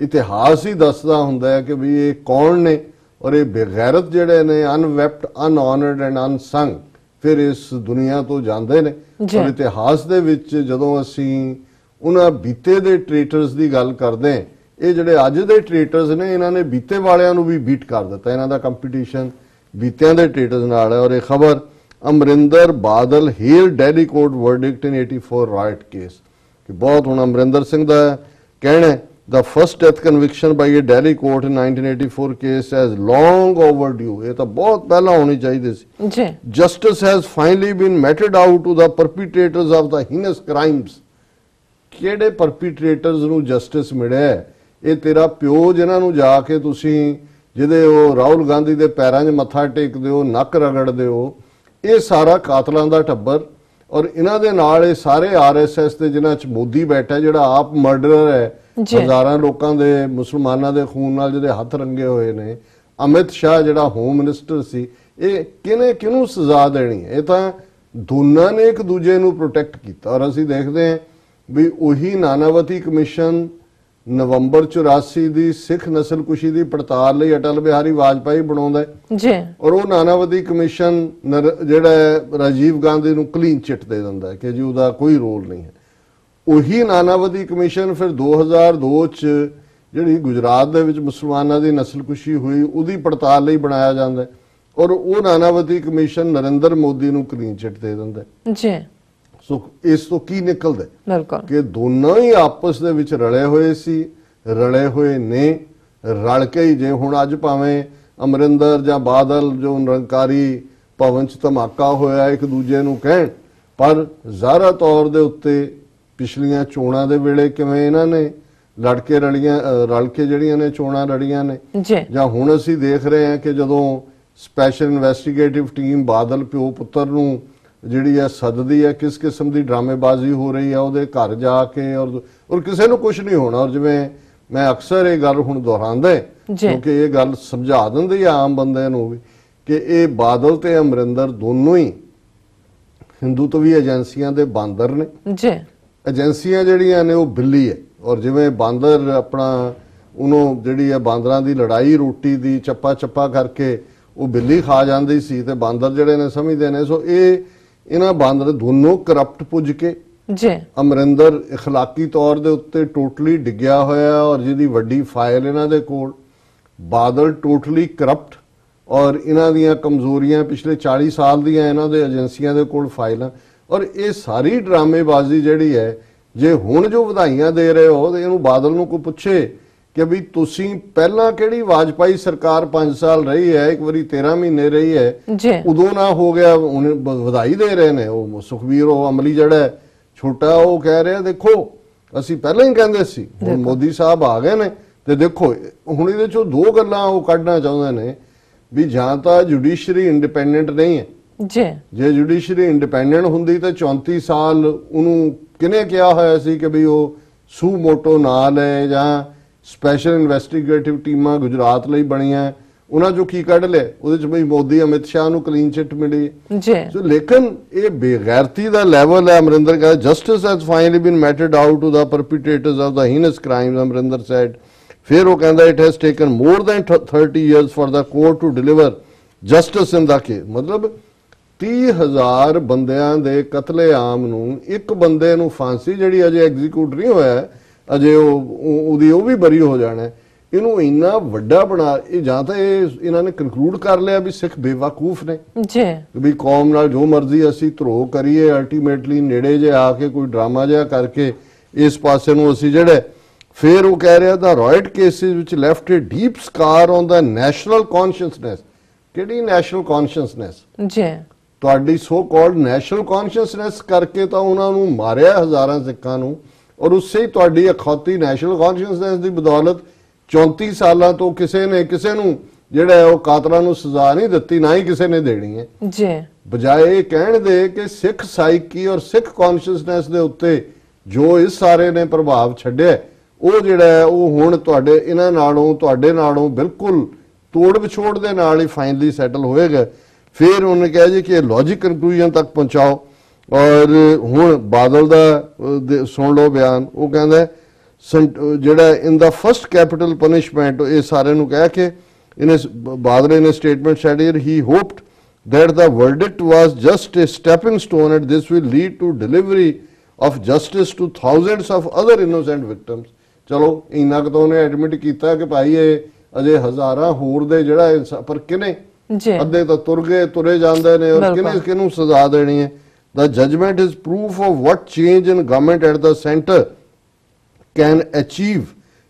ਇਤਿਹਾਸ ਹੀ ਦੱਸਦਾ ਹੁੰਦਾ ਹੈ ਕਿ ਵੀ ਇਹ ਕੌਣ ਨੇ। ਔਰ ਇਹ ਬੇਗੈਰਤ ਜਿਹੜੇ ਨੇ ਅਨਵੈਪਟ ਅਨਆਨਰਡ ਐਂਡ ਅਨਸੰਗ ਫਿਰ ਇਸ ਦੁਨੀਆ ਤੋਂ ਜਾਂਦੇ ਨੇ। ਔਰ ਇਤਿਹਾਸ ਦੇ ਵਿੱਚ ਜਦੋਂ ਅਸੀਂ ਉਹਨਾਂ ਬੀਤੇ ਦੇ ਟ੍ਰੇਟਰਸ ਦੀ ਗੱਲ ਕਰਦੇ ਹਾਂ ਇਹ ਜਿਹੜੇ ਅੱਜ ਦੇ ਟ੍ਰੇਟਰਸ ਨੇ ਇਹਨਾਂ ਨੇ ਬੀਤੇ ਵਾਲਿਆਂ ਨੂੰ ਵੀ ਬੀਟ ਕਰ ਦਿੱਤਾ। ਇਹਨਾਂ ਦਾ ਕੰਪੀਟੀਸ਼ਨ ਬੀਤਿਆਂ ਦੇ ਸਟੇਟਸ ਨਾਲ ਹੈ। ਔਰ ਇਹ ਖਬਰ Amarinder Badal hail Delhi court verdict in 84 riot case ਕਿ ਬਹੁਤ ਹੁਣ ਅਮਰਿੰਦਰ ਸਿੰਘ ਦਾ ਕਹਿਣਾ ਹੈ the first death conviction by a Delhi court in 1984 case as long overdue ਇਹ ਤਾਂ ਬਹੁਤ ਪਹਿਲਾਂ ਹੋਣੀ ਚਾਹੀਦੀ ਸੀ ਜੀ justice has finally been meted out to the perpetrators of the heinous crimes ਕਿਹੜੇ ਪਰਪੀਟ੍ਰੇਟਰਸ ਨੂੰ ਜਸਟਿਸ ਮਿਲਿਆ? ਇਹ ਤੇਰਾ ਪਿਓ ਜਿਨ੍ਹਾਂ ਨੂੰ ਜਾ ਕੇ ਤੁਸੀਂ ਜਿਹਦੇ ਉਹ ਰਾਹੁਲ ਗਾਂਧੀ ਦੇ ਪੈਰਾਂ 'ਚ ਮੱਥਾ ਟੇਕਦੇ ਹੋ ਨੱਕ ਰਗੜਦੇ ਹੋ ਇਹ ਸਾਰਾ ਕਾਤਲਾਂ ਦਾ ਟੱਬਰ ਔਰ ਇਹਨਾਂ ਦੇ ਨਾਲ ਇਹ ਸਾਰੇ ਆਰਐਸਐਸ ਦੇ ਜਿਨ੍ਹਾਂ 'ਚ ਮੋਦੀ ਬੈਠਾ ਜਿਹੜਾ ਆਪ ਮਰਡਰਰ ਹੈ। ਹਜ਼ਾਰਾਂ ਲੋਕਾਂ ਦੇ ਮੁਸਲਮਾਨਾਂ ਦੇ ਖੂਨ ਨਾਲ ਜਿਹਦੇ ਹੱਥ ਰੰਗੇ ਹੋਏ ਨੇ ਅਮਿਤ ਸ਼ਾਹ ਜਿਹੜਾ ਹੋਮ ਮਿਨਿਸਟਰ ਸੀ ਇਹ ਕਿਹਨੇ ਕਿਹਨੂੰ ਸਜ਼ਾ ਦੇਣੀ ਹੈ ਇਹ ਤਾਂ ਦੋਨਾਂ ਨੇ ਇੱਕ ਦੂਜੇ ਨੂੰ ਪ੍ਰੋਟੈਕਟ ਕੀਤਾ ਔਰ ਅਸੀਂ ਦੇਖਦੇ ਹਾਂ ਵੀ ਉਹੀ ਨਾਨਾਵਤੀ ਕਮਿਸ਼ਨ ਨਵੰਬਰ 84 ਦੀ ਸਿੱਖ ਨਸਲਕੁਸ਼ੀ ਦੀ ਪੜਤਾਲ ਲਈ ਅਟਲ ਬਿਹਾਰੀ ਵਾਜਪਾਈ ਬਣਾਉਂਦਾ ਜੀ। ਔਰ ਉਹ ਨਾਨਾਵਤੀ ਕਮਿਸ਼ਨ ਜਿਹੜਾ ਹੈ ਰਾਜੀਵ ਗਾਂਧੀ ਨੂੰ ਕਲੀਨ ਚਿੱਟ ਦੇ ਦਿੰਦਾ ਹੈ ਕਿ ਜੀ ਉਹਦਾ ਕੋਈ ਰੋਲ ਨਹੀਂ ਹੈ। ਉਹੀ ਨਾਨਾਵਤੀ ਕਮਿਸ਼ਨ ਫਿਰ 2002 ਚ ਜਿਹੜੀ ਗੁਜਰਾਤ ਦੇ ਵਿੱਚ ਮੁਸਲਮਾਨਾਂ ਦੀ ਨਸਲਕੁਸ਼ੀ ਹੋਈ ਉਹਦੀ ਪੜਤਾਲ ਲਈ ਬਣਾਇਆ ਜਾਂਦਾ ਔਰ ਉਹ ਨਾਨਾਵਤੀ ਕਮਿਸ਼ਨ ਨਰਿੰਦਰ ਮੋਦੀ ਨੂੰ ਕਲੀਨ ਚਿੱਟ ਦੇ ਦਿੰਦਾ ਜੀ। ਸੋ ਇਸ ਤੋਂ ਕੀ ਨਿਕਲਦਾ? ਬਿਲਕੁਲ ਕਿ ਦੋਨੋਂ ਹੀ ਆਪਸ ਦੇ ਵਿੱਚ ਰਲੇ ਹੋਏ ਸੀ ਰਲੇ ਹੋਏ ਨੇ ਰਲ ਕੇ ਹੀ ਜੇ ਹੁਣ ਅੱਜ ਭਾਵੇਂ ਅਮਰਿੰਦਰ ਜਾਂ ਬਾਦਲ ਜੋ ਨਿਰੰਕਾਰੀ ਭਵਨ ਚ ਧਮਾਕਾ ਹੋਇਆ ਇੱਕ ਦੂਜੇ ਨੂੰ ਕਹਿਣ ਪਰ ਜ਼ਾਹਰਾ ਤੌਰ ਦੇ ਉੱਤੇ ਪਿਛਲੀਆਂ ਚੋਣਾਂ ਦੇ ਵੇਲੇ ਕਿਵੇਂ ਇਹਨਾਂ ਨੇ ਲੜ ਕੇ ਰਲੀਆਂ ਰਲ ਕੇ ਜਿਹੜੀਆਂ ਨੇ ਚੋਣਾਂ ਲੜੀਆਂ ਨੇ ਜਾਂ ਹੁਣ ਅਸੀਂ ਦੇਖ ਰਹੇ ਹਾਂ ਕਿ ਜਦੋਂ ਸਪੈਸ਼ਲ ਇਨਵੈਸਟੀਗੇਟਿਵ ਟੀਮ ਬਾਦਲ ਪਿਓ ਪੁੱਤਰ ਨੂੰ ਜਿਹੜੀ ਹੈ ਸੱਦਦੀ ਹੈ ਕਿਸ ਕਿਸਮ ਦੀ ਡਰਾਮੇਬਾਜ਼ੀ ਹੋ ਰਹੀ ਹੈ ਉਹਦੇ ਘਰ ਜਾ ਕੇ ਔਰ ਔਰ ਕਿਸੇ ਨੂੰ ਕੁਝ ਨਹੀਂ ਹੋਣਾ। ਔਰ ਜਿਵੇਂ ਮੈਂ ਅਕਸਰ ਇਹ ਗੱਲ ਹੁਣ ਦੁਹਰਾਉਂਦਾ। ਕਿਉਂਕਿ ਇਹ ਗੱਲ ਸਮਝਾ ਦਿੰਦੀ ਆ ਆਮ ਬੰਦੇ ਨੂੰ ਵੀ ਕਿ ਇਹ ਬਾਦਲ ਤੇ ਅਮਰਿੰਦਰ ਦੋਨੋਂ ਹੀ ਹਿੰਦੂਤਵੀ ਏਜੰਸੀਆਂ ਦੇ ਬਾਂਦਰ ਨੇ। ਜੀ। ਏਜੰਸੀਆਂ ਜਿਹੜੀਆਂ ਨੇ ਉਹ ਬਿੱਲੀ ਹੈ ਔਰ ਜਿਵੇਂ ਬਾਂਦਰ ਆਪਣਾ ਉਹਨੂੰ ਜਿਹੜੀ ਹੈ ਬਾਂਦਰਾਂ ਦੀ ਲੜਾਈ ਰੋਟੀ ਦੀ ਚੱਪਾ ਚੱਪਾ ਕਰਕੇ ਉਹ ਬਿੱਲੀ ਖਾ ਜਾਂਦੀ ਸੀ ਤੇ ਬਾਂਦਰ ਜਿਹੜੇ ਨੇ ਸਮਝਦੇ ਨੇ। ਸੋ ਇਹ ਇਹਨਾਂ ਬਾਂਦਰ ਦੋਨੋਂ ਕਰਪਟ ਪੁੱਜ ਕੇ ਜੀ ਅਮਰਿੰਦਰ اخلاقی ਤੌਰ ਦੇ ਉੱਤੇ ਟੋਟਲੀ ਡਿੱਗਿਆ ਹੋਇਆ ਹੈ ਔਰ ਜਿਹਦੀ ਵੱਡੀ ਫਾਈਲ ਇਹਨਾਂ ਦੇ ਕੋਲ ਬਾਦਲ ਟੋਟਲੀ ਕਰਪਟ ਔਰ ਇਹਨਾਂ ਦੀਆਂ ਕਮਜ਼ੋਰੀਆਂ ਪਿਛਲੇ 40 ਸਾਲ ਦੀਆਂ ਇਹਨਾਂ ਦੇ ਏਜੰਸੀਆਂ ਦੇ ਕੋਲ ਫਾਈਲਾਂ ਔਰ ਇਹ ਸਾਰੀ ਡਰਾਮੇਬਾਜ਼ੀ ਜਿਹੜੀ ਹੈ ਜੇ ਹੁਣ ਜੋ ਵਧਾਈਆਂ ਦੇ ਰਹੇ ਹੋ ਤੇ ਇਹਨੂੰ ਬਾਦਲ ਨੂੰ ਕੋਈ ਪੁੱਛੇ ਕਿ ਵੀ ਤੁਸੀਂ ਪਹਿਲਾਂ ਕਿਹੜੀ ਵਾਜਪਾਈ ਸਰਕਾਰ 5 ਸਾਲ ਰਹੀ ਹੈ ਇੱਕ ਵਾਰੀ 13 ਮਹੀਨੇ ਰਹੀ ਹੈ ਉਦੋਂ ਨਾ ਹੋ ਗਿਆ ਵਧਾਈ ਦੇ ਰਹੇ ਨੇ ਉਹ ਸੁਖਵੀਰ ਉਹ ਅਮਲੀ ਜਿਹੜਾ ਛੋਟਾ ਉਹ ਕਹਿ ਰਿਹਾ ਦੇਖੋ ਅਸੀਂ ਪਹਿਲਾਂ ਹੀ ਕਹਿੰਦੇ ਸੀ ਹੁਣ ਮੋਦੀ ਸਾਹਿਬ ਆ ਗਏ ਨੇ ਤੇ ਦੇਖੋ ਹੁਣ ਇਹਦੇ ਚੋਂ ਦੋ ਗੱਲਾਂ ਉਹ ਕੱਢਣਾ ਚਾਹੁੰਦੇ ਨੇ ਵੀ ਜਾਂ ਤਾਂ ਜੁਡੀਸ਼ਰੀ ਇੰਡੀਪੈਂਡੈਂਟ ਨਹੀਂ ਹੈ। ਜੀ। ਜੇ ਜੁਡੀਸ਼ਰੀ ਇੰਡੀਪੈਂਡੈਂਟ ਹੁੰਦੀ ਤਾਂ 34 ਸਾਲ ਉਹਨੂੰ ਕਿਨੇ ਕਿਹਾ ਹੋਇਆ ਸੀ ਕਿ ਵੀ ਉਹ ਸੂ ਮੋਟੋ ਨਾਲ ਹੈ ਜਾਂ ਸਪੈਸ਼ਲ ਇਨਵੈਸਟੀਗੇਟਿਵ ਟੀਮਾਂ ਗੁਜਰਾਤ ਲਈ ਬਣੀਆਂ ਉਹਨਾਂ ਚੋਂ ਕੀ ਕੱਢ ਲਿਆ? ਉਹਦੇ ਚ ਬਈ ਮੋਦੀ ਅਮਿਤ ਸ਼ਾਹ ਨੂੰ ਕਲੀਨ ਚਿੱਟ ਮਿਲੀ। ਜੀ। ਸੋ ਲੇਕਿਨ ਇਹ ਬੇਗੈਰਤੀ ਦਾ ਲੈਵਲ ਹੈ ਅਮਰਿੰਦਰ ਕਹਿੰਦਾ justice has finally been meted out to the perpetrators of the heinous crimes Amarinder said ਫਿਰ ਉਹ ਕਹਿੰਦਾ it has taken more than 30 years for the court to deliver justice in the case ਮਤਲਬ 30000 ਬੰਦਿਆਂ ਦੇ ਕਤਲੇਆਮ ਨੂੰ ਇੱਕ ਬੰਦੇ ਨੂੰ ਫਾਂਸੀ ਜਿਹੜੀ ਅਜੇ ਐਗਜ਼ੀਕਿਊਟ ਨਹੀਂ ਹੋਇਆ ਹੈ, ਅਜੇ ਉਹ ਉਹ- ਉਹਦੀ ਉਹ ਵੀ ਬਰੀ ਹੋ ਜਾਣਾ। ਇਹਨੂੰ ਇੰਨਾ ਵੱਡਾ ਬਣਾ ਇਹ ਜਾਂ ਤਾਂ ਇਹ ਇਹਨਾਂ ਨੇ ਕਨਕਲੂਡ ਕਰ ਲਿਆ ਵੀ ਸਿੱਖ ਬੇਵਕੂਫ ਨੇ। ਜੀ। ਵੀ ਕੌਮ ਨਾਲ ਜੋ ਮਰਜ਼ੀ ਅਸੀਂ ਧਰੋ ਕਰੀਏ ਅਲਟੀਮੇਟਲੀ ਨੇੜੇ ਜੇ ਆ ਕੇ ਕੋਈ ਡਰਾਮਾ ਜਿਹਾ ਕਰਕੇ ਇਸ ਪਾਸੇ ਨੂੰ ਅਸੀਂ ਜਿਹੜੇ ਫਿਰ ਉਹ ਕਹਿ ਰਿਹਾ ਦਾ ਰਾਇਟ ਕੇਸਿਸ ਵਿੱਚ left a deep scar on the national consciousness ਕਿਹੜੀ ਨੈਸ਼ਨਲ ਕੌਨਸ਼ੀਅਸਨੈਸ ਜੀ। ਤੁਹਾਡੀ ਸੋ ਕਾਲਡ ਨੈਸ਼ਨਲ ਕੌਨਸ਼ੀਅਸਨੈਸ ਕਰਕੇ ਤਾਂ ਉਹਨਾਂ ਨੂੰ ਮਾਰਿਆ ਹਜ਼ਾਰਾਂ ਸਿੱਖਾਂ ਨੂੰ। ਔਰ ਉਸੇ ਤੁਹਾਡੀ ਅਖੌਤੀ ਨੈਸ਼ਨਲ ਕੌਨਸ਼ੀਅਸਨੈਸ ਦੀ ਬਦੌਲਤ 34 ਸਾਲਾਂ ਤੋਂ ਕਿਸੇ ਨੇ ਕਿਸੇ ਨੂੰ ਜਿਹੜਾ ਉਹ ਕਾਤਲਾਂ ਨੂੰ ਸਜ਼ਾ ਨਹੀਂ ਦਿੱਤੀ ਨਾ ਹੀ ਕਿਸੇ ਨੇ ਦੇਣੀ ਹੈ। ਜੀ। ਬਜਾਏ ਇਹ ਕਹਿਣ ਦੇ ਕਿ ਸਿੱਖ ਸਾਈਕੀ ਔਰ ਸਿੱਖ ਕੌਨਸ਼ੀਅਸਨੈਸ ਦੇ ਉੱਤੇ ਜੋ ਇਸ ਸਾਰੇ ਨੇ ਪ੍ਰਭਾਵ ਛੱਡਿਆ ਉਹ ਜਿਹੜਾ ਹੈ ਉਹ ਹੁਣ ਤੁਹਾਡੇ ਇਹਨਾਂ ਨਾਲੋਂ ਤੁਹਾਡੇ ਨਾਲੋਂ ਬਿਲਕੁਲ ਤੋੜ ਵਿਛੋੜ ਦੇ ਨਾਲ ਹੀ ਫਾਈਨਲੀ ਸੈਟਲ ਹੋਏਗਾ। ਫਿਰ ਉਹਨੇ ਕਿਹਾ ਜੀ ਕਿ ਲੌਜੀਕ ਕਨਕਲੂਜਨ ਤੱਕ ਪਹੁੰਚਾਓ। ਔਰ ਹੁਣ ਬਾਦਲ ਦਾ ਦੇ- ਸੁਣ ਲਓ ਬਿਆਨ ਉਹ ਕਹਿੰਦਾ ਜਿਹੜਾ in the first capital punishment ਇਹ ਸਾਰੇ ਨੂੰ ਕਹਿ ਕੇ ਇਹਨੇ ਬਾਦਲ ਨੇ statement said he hoped that the verdict was just a stepping stone and this will lead to delivery of justice to thousands of other innocent victims. ਚਲੋ ਇੰਨਾ ਕੁ ਤਾਂ ਉਹਨੇ ਐਡਮਿਟ ਕੀਤਾ ਕਿ ਭਾਈ ਇਹ ਅਜੇ ਹਜ਼ਾਰਾਂ ਹੋਰ ਦੇ ਜਿਹੜਾ ਪਰ ਕਿਨੇ ਅੱਧੇ ਤਾਂ ਤੁਰ ਗਏ ਤੁਰੇ ਜਾਂਦੇ ਨੇ ਔਰ। ਕਿਹਨੇ ਕਿਹਨੂੰ ਸਜ਼ਾ ਦੇਣੀ ਹੈ? The judgment is proof of what change in government at the centre can achieve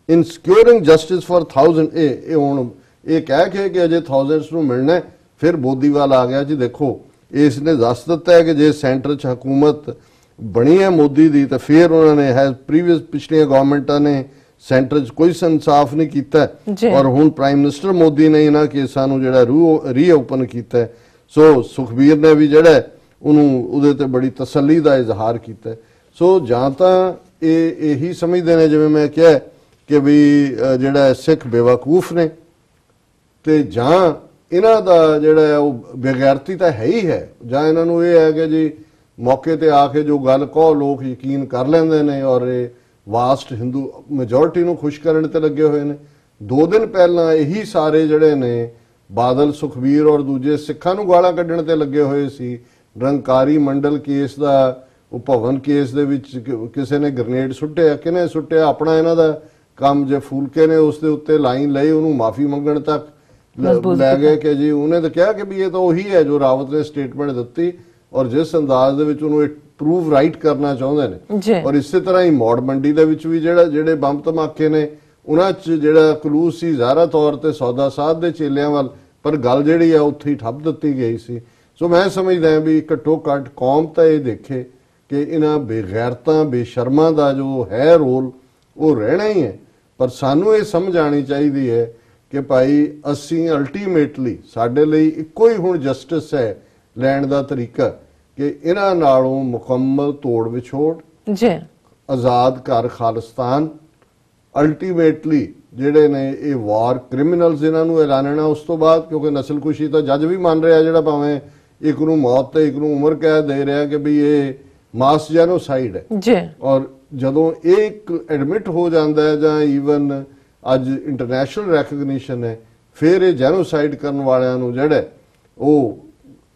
in securing justice for 1000 ਇਹ ਇਹ ਹੁਣ ਇਹ ਕਹਿ ਕੇ ਕਿ ਅਜੇ ਥਾਊਜ਼ੈਂਡਸ ਨੂੰ ਮਿਲਣਾ ਫਿਰ ਬੋਦੀਵਾਲ ਆ ਗਿਆ ਜੀ ਦੇਖੋ ਇਸ ਨੇ ਦੱਸ ਦਿੱਤਾ ਹੈ ਕਿ ਜੇ ਸੈਂਟਰ 'ਚ ਹਕੂਮਤ ਬਣੀ ਹੈ ਮੋਦੀ ਦੀ ਤਾਂ ਫਿਰ ਉਹਨਾਂ ਨੇ ਹੈ ਪ੍ਰੀਵੀਅਸ ਪਿਛਲੀਆਂ ਗਵਰਨਮੈਂਟਾਂ ਨੇ ਸੈਂਟਰ 'ਚ ਕੋਈ ਇਨਸਾਫ ਨਹੀਂ ਕੀਤਾ। ਔਰ ਹੁਣ ਪ੍ਰਾਈਮ ਮਿਨਿਸਟਰ ਮੋਦੀ ਨੇ ਇਹਨਾਂ ਕੇਸਾਂ ਨੂੰ ਜਿਹੜਾ ਰੀਓਪਨ ਕੀਤਾ। ਸੋ ਸੁਖਬੀਰ ਨੇ ਵੀ ਜਿਹੜਾ ਉਹਨੂੰ ਉਹਦੇ ਤੇ ਬੜੀ ਤਸੱਲੀ ਦਾ ਇਜ਼ਹਾਰ ਕੀਤਾ ਸੋ ਜਾਂ ਤਾਂ ਇਹ ਇਹੀ ਸਮਝਦੇ ਨੇ, ਜਿਵੇਂ ਮੈਂ ਕਿਹਾ ਕਿ ਵੀ ਜਿਹੜਾ ਸਿੱਖ ਬੇਵਕੂਫ ਨੇ ਤੇ ਜਾਂ ਇਹਨਾਂ ਦਾ ਜਿਹੜਾ ਉਹ ਬੇਗੈਰਤੀ ਤਾਂ ਹੈ ਹੀ ਹੈ। ਜਾਂ ਇਹਨਾਂ ਨੂੰ ਇਹ ਹੈ ਕਿ ਜੀ ਮੌਕੇ ਤੇ ਆ ਕੇ ਜੋ ਗੱਲ ਕਹੋ, ਲੋਕ ਯਕੀਨ ਕਰ ਲੈਂਦੇ ਨੇ ਔਰ ਇਹ ਵਾਸਟ ਹਿੰਦੂ ਮੈਜੋਰਟੀ ਨੂੰ ਖੁਸ਼ ਕਰਨ ਤੇ ਲੱਗੇ ਹੋਏ ਨੇ। ਦੋ ਦਿਨ ਪਹਿਲਾਂ ਇਹੀ ਸਾਰੇ ਜਿਹੜੇ ਨੇ, ਬਾਦਲ, ਸੁਖਬੀਰ ਔਰ ਦੂਜੇ ਸਿੱਖਾਂ ਨੂੰ ਗਾਲਾਂ ਕੱਢਣ ਤੇ ਲੱਗੇ ਹੋਏ ਸੀ ਰੰਕਾਰੀ ਮੰਡਲ ਕੇਸ ਦਾ ਉਹ ਭਵਨ ਕੇਸ ਦੇ ਵਿੱਚ ਕਿਸੇ ਨੇ ਗ੍ਰਨੇਡ ਸੁੱਟਿਆ ਕਿਨੇ ਸੁੱਟਿਆ? ਆਪਣਾ ਇਹਨਾਂ ਦਾ ਕੰਮ ਜੇ ਫੂਲਕੇ ਨੇ ਉਸ ਦੇ ਉੱਤੇ ਲਾਈਨ ਲਈ ਉਹਨੂੰ ਮਾਫੀ ਮੰਗਣ ਤੱਕ ਲ- ਗਏ ਕਿ ਜੀ ਉਹਨੇ ਤਾਂ ਕਿਹਾ ਕਿ ਵੀ ਇਹ ਤਾਂ ਉਹੀ ਹੈ ਜੋ ਰਾਵਤ ਨੇ ਸਟੇਟਮੈਂਟ ਦਿੱਤੀ ਔਰ ਜਿਸ ਅੰਦਾਜ਼ ਦੇ ਵਿੱਚ ਉਹਨੂੰ ਪ੍ਰੂਵ ਰਾਈਟ ਕਰਨਾ ਚਾਹੁੰਦੇ ਨੇ। ਔਰ ਇਸੇ ਤਰ੍ਹਾਂ ਹੀ ਮੌੜ ਮੰਡੀ ਦੇ ਵਿੱਚ ਵੀ ਜਿਹੜਾ ਜਿਹੜੇ ਬੰਬ ਧਮਾਕੇ ਨੇ ਉਹਨਾਂ 'ਚ ਜਿਹੜਾ ਕਲੂਸ ਸੀ ਜ਼ਾਹਰਾ ਤੌਰ ਤੇ ਸੌਦਾ ਸਾਧ ਦੇ ਚੇਲਿਆਂ ਵੱਲ ਪਰ ਗੱਲ ਜਿਹੜੀ ਆ ਉੱਥੇ ਹੀ ਠੱਪ ਦਿੱਤੀ ਗਈ ਸੀ। ਸੋ ਮੈਂ ਸਮਝਦਾ ਵੀ ਘੱਟੋ ਘੱਟ ਕੌਮ ਤਾਂ ਇਹ ਦੇਖੇ ਕਿ ਇਹਨਾਂ ਬੇਗੈਰਤਾਂ ਬੇਸ਼ਰਮਾਂ ਦਾ ਜੋ ਹੈ ਰੋਲ ਉਹ ਰਹਿਣਾ ਹੀ ਹੈ। ਪਰ ਸਾਨੂੰ ਇਹ ਸਮਝ ਆਣੀ ਚਾਹੀਦੀ ਹੈ ਕਿ ਭਾਈ ਅਸੀਂ ਅਲਟੀਮੇਟਲੀ ਸਾਡੇ ਲਈ ਇੱਕੋ ਹੀ ਹੁਣ ਜਸਟਿਸ ਹੈ ਲੈਣ ਦਾ ਤਰੀਕਾ ਕਿ ਇਹਨਾਂ ਨਾਲੋਂ ਮੁਕੰਮਲ ਤੋੜ ਵਿਛੋੜ ਜੀ। ਆਜ਼ਾਦ ਘਰ ਖਾਲਿਸਤਾਨ ਅਲਟੀਮੇਟਲੀ ਜਿਹੜੇ ਨੇ ਇਹ ਵਾਰ ਕ੍ਰਿਮੀਨਲਸ ਇਹਨਾਂ ਨੂੰ ਐਲਾਨਣਾ ਉਸ ਤੋਂ ਬਾਅਦ ਕਿਉਂਕਿ ਨਸਲਕੁਸ਼ੀ ਤਾਂ ਜੱਜ ਵੀ ਮੰਨ ਰਿਹਾ ਜਿਹੜਾ ਭਾਵੇਂ ਇੱਕ ਨੂੰ ਮੌਤ ਤੇ ਇੱਕ ਨੂੰ ਉਮਰ ਕੈਦ ਦੇ ਰਿਹਾ ਕਿ ਵੀ ਇਹ ਮਾਸ ਜੈਨੋਸਾਈਡ ਹੈ। ਜੀ। ਔਰ ਜਦੋਂ ਇਹ ਇੱਕ ਐਡਮਿਟ ਹੋ ਜਾਂਦਾ ਹੈ ਜਾਂ ਈਵਨ ਅੱਜ ਇੰਟਰਨੈਸ਼ਨਲ ਰੈਕਗਨੀਸ਼ਨ ਹੈ ਫਿਰ ਇਹ ਜੈਨੋਸਾਈਡ ਕਰਨ ਵਾਲਿਆਂ ਨੂੰ ਜਿਹੜਾ ਉਹ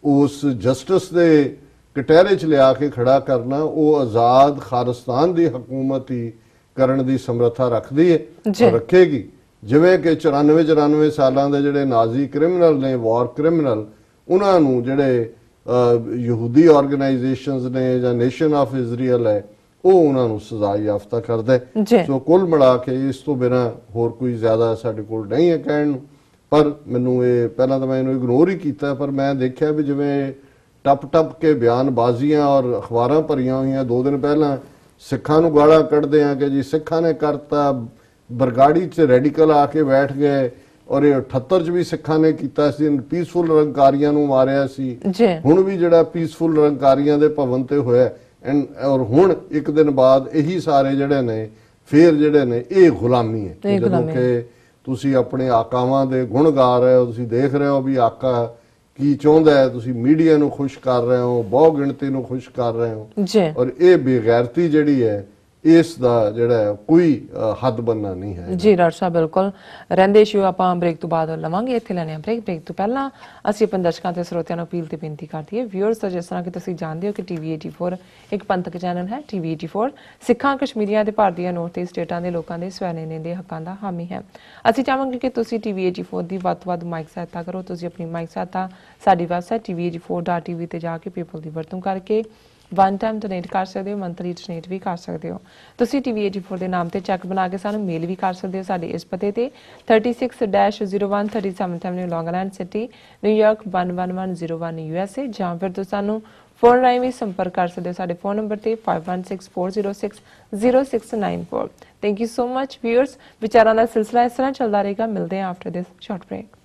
ਉਸ ਜਸਟਿਸ ਦੇ ਕਟਹਿਰੇ 'ਚ ਲਿਆ ਕੇ ਖੜਾ ਕਰਨਾ ਉਹ ਆਜ਼ਾਦ ਖਾਲਿਸਤਾਨ ਦੀ ਹਕੂਮਤ ਹੀ ਕਰਨ ਦੀ ਸਮਰੱਥਾ ਰੱਖਦੀ ਹੈ ਰੱਖੇਗੀ। ਜਿਵੇਂ ਕਿ 94 94 ਸਾਲਾਂ ਦੇ ਜਿਹੜੇ ਨਾਜ਼ੀ ਕ੍ਰਿਮੀਨਲ ਨੇ ਵਾਰ ਕ੍ਰਿਮੀਨਲ ਉਹਨਾਂ ਨੂੰ ਜਿਹੜੇ ਯਹੂਦੀ ਆਰਗੇਨਾਈਜੇਸ਼ਨਸ ਨੇ ਜਾਂ ਨੇਸ਼ਨ ਆਫ ਇਜ਼ਰਾਈਲ ਹੈ ਉਹ ਉਹਨਾਂ ਨੂੰ ਸਜ਼ਾ ਯਾਫਤਾ ਕਰਦਾ ਹੈ। ਸੋ ਕੁੱਲ ਮਿਲਾ ਕੇ ਇਸ ਤੋਂ ਬਿਨਾ ਹੋਰ ਕੋਈ ਜ਼ਿਆਦਾ ਸਾਡੇ ਕੋਲ ਨਹੀਂ ਹੈ ਕਹਿਣ ਨੂੰ ਪਰ ਮੈਨੂੰ ਇਹ ਪਹਿਲਾਂ ਤਾਂ ਮੈਂ ਇਹਨੂੰ ਇਗਨੋਰ ਹੀ ਕੀਤਾ ਪਰ ਮੈਂ ਦੇਖਿਆ ਵੀ ਜਿਵੇਂ ਟੱਪ ਟੱਪ ਕੇ ਬਿਆਨਬਾਜ਼ੀਆਂ ਔਰ ਅਖਬਾਰਾਂ ਭਰੀਆਂ ਹੋਈਆਂ ਦੋ ਦਿਨ ਪਹਿਲਾਂ ਸਿੱਖਾਂ ਨੂੰ ਗਾਲਾਂ ਕੱਢਦੇ ਆ ਕਿ ਜੀ ਸਿੱਖਾਂ ਨੇ ਕਰਤਾ ਬਰਗਾੜੀ 'ਚ ਰੈਡੀਕਲ ਆ ਕੇ ਬੈਠ ਗਏ ਔਰ ਇਹ 78 'ਚ ਵੀ ਸਿੱਖਾਂ ਨੇ ਕੀਤਾ ਸੀ ਪੀਸਫੁਲ ਰੰਕਾਰੀਆਂ ਨੂੰ ਮਾਰਿਆ ਸੀ। ਹੁਣ ਵੀ ਜਿਹੜਾ ਪੀਸਫੁਲ ਰੰਕਾਰੀਆਂ ਦੇ ਭਵਨ ਤੇ ਹੋਇਆ ਐਂਡ ਔਰ ਹੁਣ ਇੱਕ ਦਿਨ ਬਾਅਦ ਇਹੀ ਸਾਰੇ ਜਿਹੜੇ ਨੇ ਫੇਰ ਜਿਹੜੇ ਨੇ ਇਹ ਗੁਲਾਮੀ ਹੈ। ਜਦੋਂ। ਕਿ ਤੁਸੀਂ ਆਪਣੇ ਆਕਾਵਾਂ ਦੇ ਗੁਣ ਗਾ ਰਹੇ ਹੋ ਤੁਸੀਂ ਦੇਖ ਰਹੇ ਹੋ ਵੀ ਆਕਾ ਕੀ ਚਾਹੁੰਦਾ ਹੈ ਤੁਸੀਂ ਮੀਡੀਆ ਨੂੰ ਖੁਸ਼ ਕਰ ਰਹੇ ਹੋ ਬਹੁ ਗਿਣਤੀ ਨੂੰ ਖੁਸ਼ ਕਰ ਰਹੇ ਹੋ। ਔਰ ਇਹ ਬੇਗੈਰਤੀ ਜਿਹੜੀ ਹੈ ਇਸ ਦਾ ਜਿਹੜਾ ਕੋਈ ਹੱਦ ਬੰਨਾ ਨਹੀਂ ਹੈ। ਜੀ, ਡਾਕਟਰ ਸਾਹਿਬ, ਬਿਲਕੁਲ। ਰਹਿੰਦੇ ਇਸ਼ੂ ਆਪਾਂ ਬ੍ਰੇਕ ਤੋਂ ਬਾਅਦ ਲਵਾਂਗੇ, ਇੱਥੇ ਲੈਣੇ ਆ ਬ੍ਰੇਕ ਬ੍ਰੇਕ ਤੋਂ ਪਹਿਲਾਂ ਅਸੀਂ ਆਪਣੇ ਦਰਸ਼ਕਾਂ ਤੇ ਸਰੋਤਿਆਂ ਨੂੰ ਅਪੀਲ ਤੇ ਬੇਨਤੀ ਕਰਦੀ ਹੈ ਵਿਊਅਰਸ ਜਿਸ ਤਰ੍ਹਾਂ ਕਿ ਤੁਸੀਂ ਜਾਣਦੇ ਹੋ ਕਿ ਟੀਵੀ 84 ਇੱਕ ਪੰਥਕ ਚੈਨਲ ਹੈ ਟੀਵੀ 84 ਸਿੱਖਾਂ, ਕਸ਼ਮੀਰੀਆਂ ਤੇ ਭਾਰਤੀਆਂ ਨੌਰਥ ਈਸਟ ਸਟੇਟਾਂ ਦੇ ਲੋਕਾਂ ਦੇ ਸਵੈਨੇਨੇ ਦੇ ਹੱਕਾਂ ਦਾ ਹਾਮੀ ਹੈ। ਅਸੀਂ ਚਾਹਾਂਗੇ ਕਿ ਤੁਸੀਂ ਟੀਵੀ 84 ਦੀ ਵੱਧ ਤੋਂ ਵੱਧ ਮਾਈਕ ਸਹਾਇਤਾ ਕਰੋ। ਤੁਸੀਂ ਆਪਣੀ ਮਾਈਕ ਸਹਾਇਤਾ ਸਾਡੀ ਵੈਬਸਾਈਟ tv84.tv ਤੇ ਜਾ ਕੇ ਪੀਪਲ ਦੀ ਵਰਤੋਂ ਕਰਕੇ ਵਨ ਟਾਈਮ ਡੋਨੇਟ ਕਰ ਸਕਦੇ ਹੋ ਮੰਥਲੀ ਡੋਨੇਟ ਵੀ ਕਰ ਸਕਦੇ ਹੋ। ਤੁਸੀਂ TV84 ਦੇ ਨਾਮ ਤੇ ਚੈੱਕ ਬਣਾ ਕੇ ਸਾਨੂੰ ਮੇਲ ਵੀ ਕਰ ਸਕਦੇ ਹੋ ਸਾਡੇ ਇਸ ਪਤੇ ਤੇ। 36-01 37 Avenue Long Island City New York 11101 USA ਜਾਂ ਫਿਰ ਤੁਸੀਂ ਸਾਨੂੰ ਫੋਨ ਰਾਹੀਂ ਵੀ ਸੰਪਰਕ ਕਰ ਸਕਦੇ ਹੋ ਸਾਡੇ ਫੋਨ ਨੰਬਰ ਤੇ 5164060694 thank you so much viewers ਵਿਚਾਰਾਂ ਦਾ ਸਿਲਸਿਲਾ ਇਸ ਤਰ੍ਹਾਂ ਚੱਲਦਾ ਰਹੇਗਾ। ਮਿਲਦੇ ਹਾਂ ਆਫਟਰ ਦਿਸ ਸ਼ਾਰਟ ਬ੍ਰੇਕ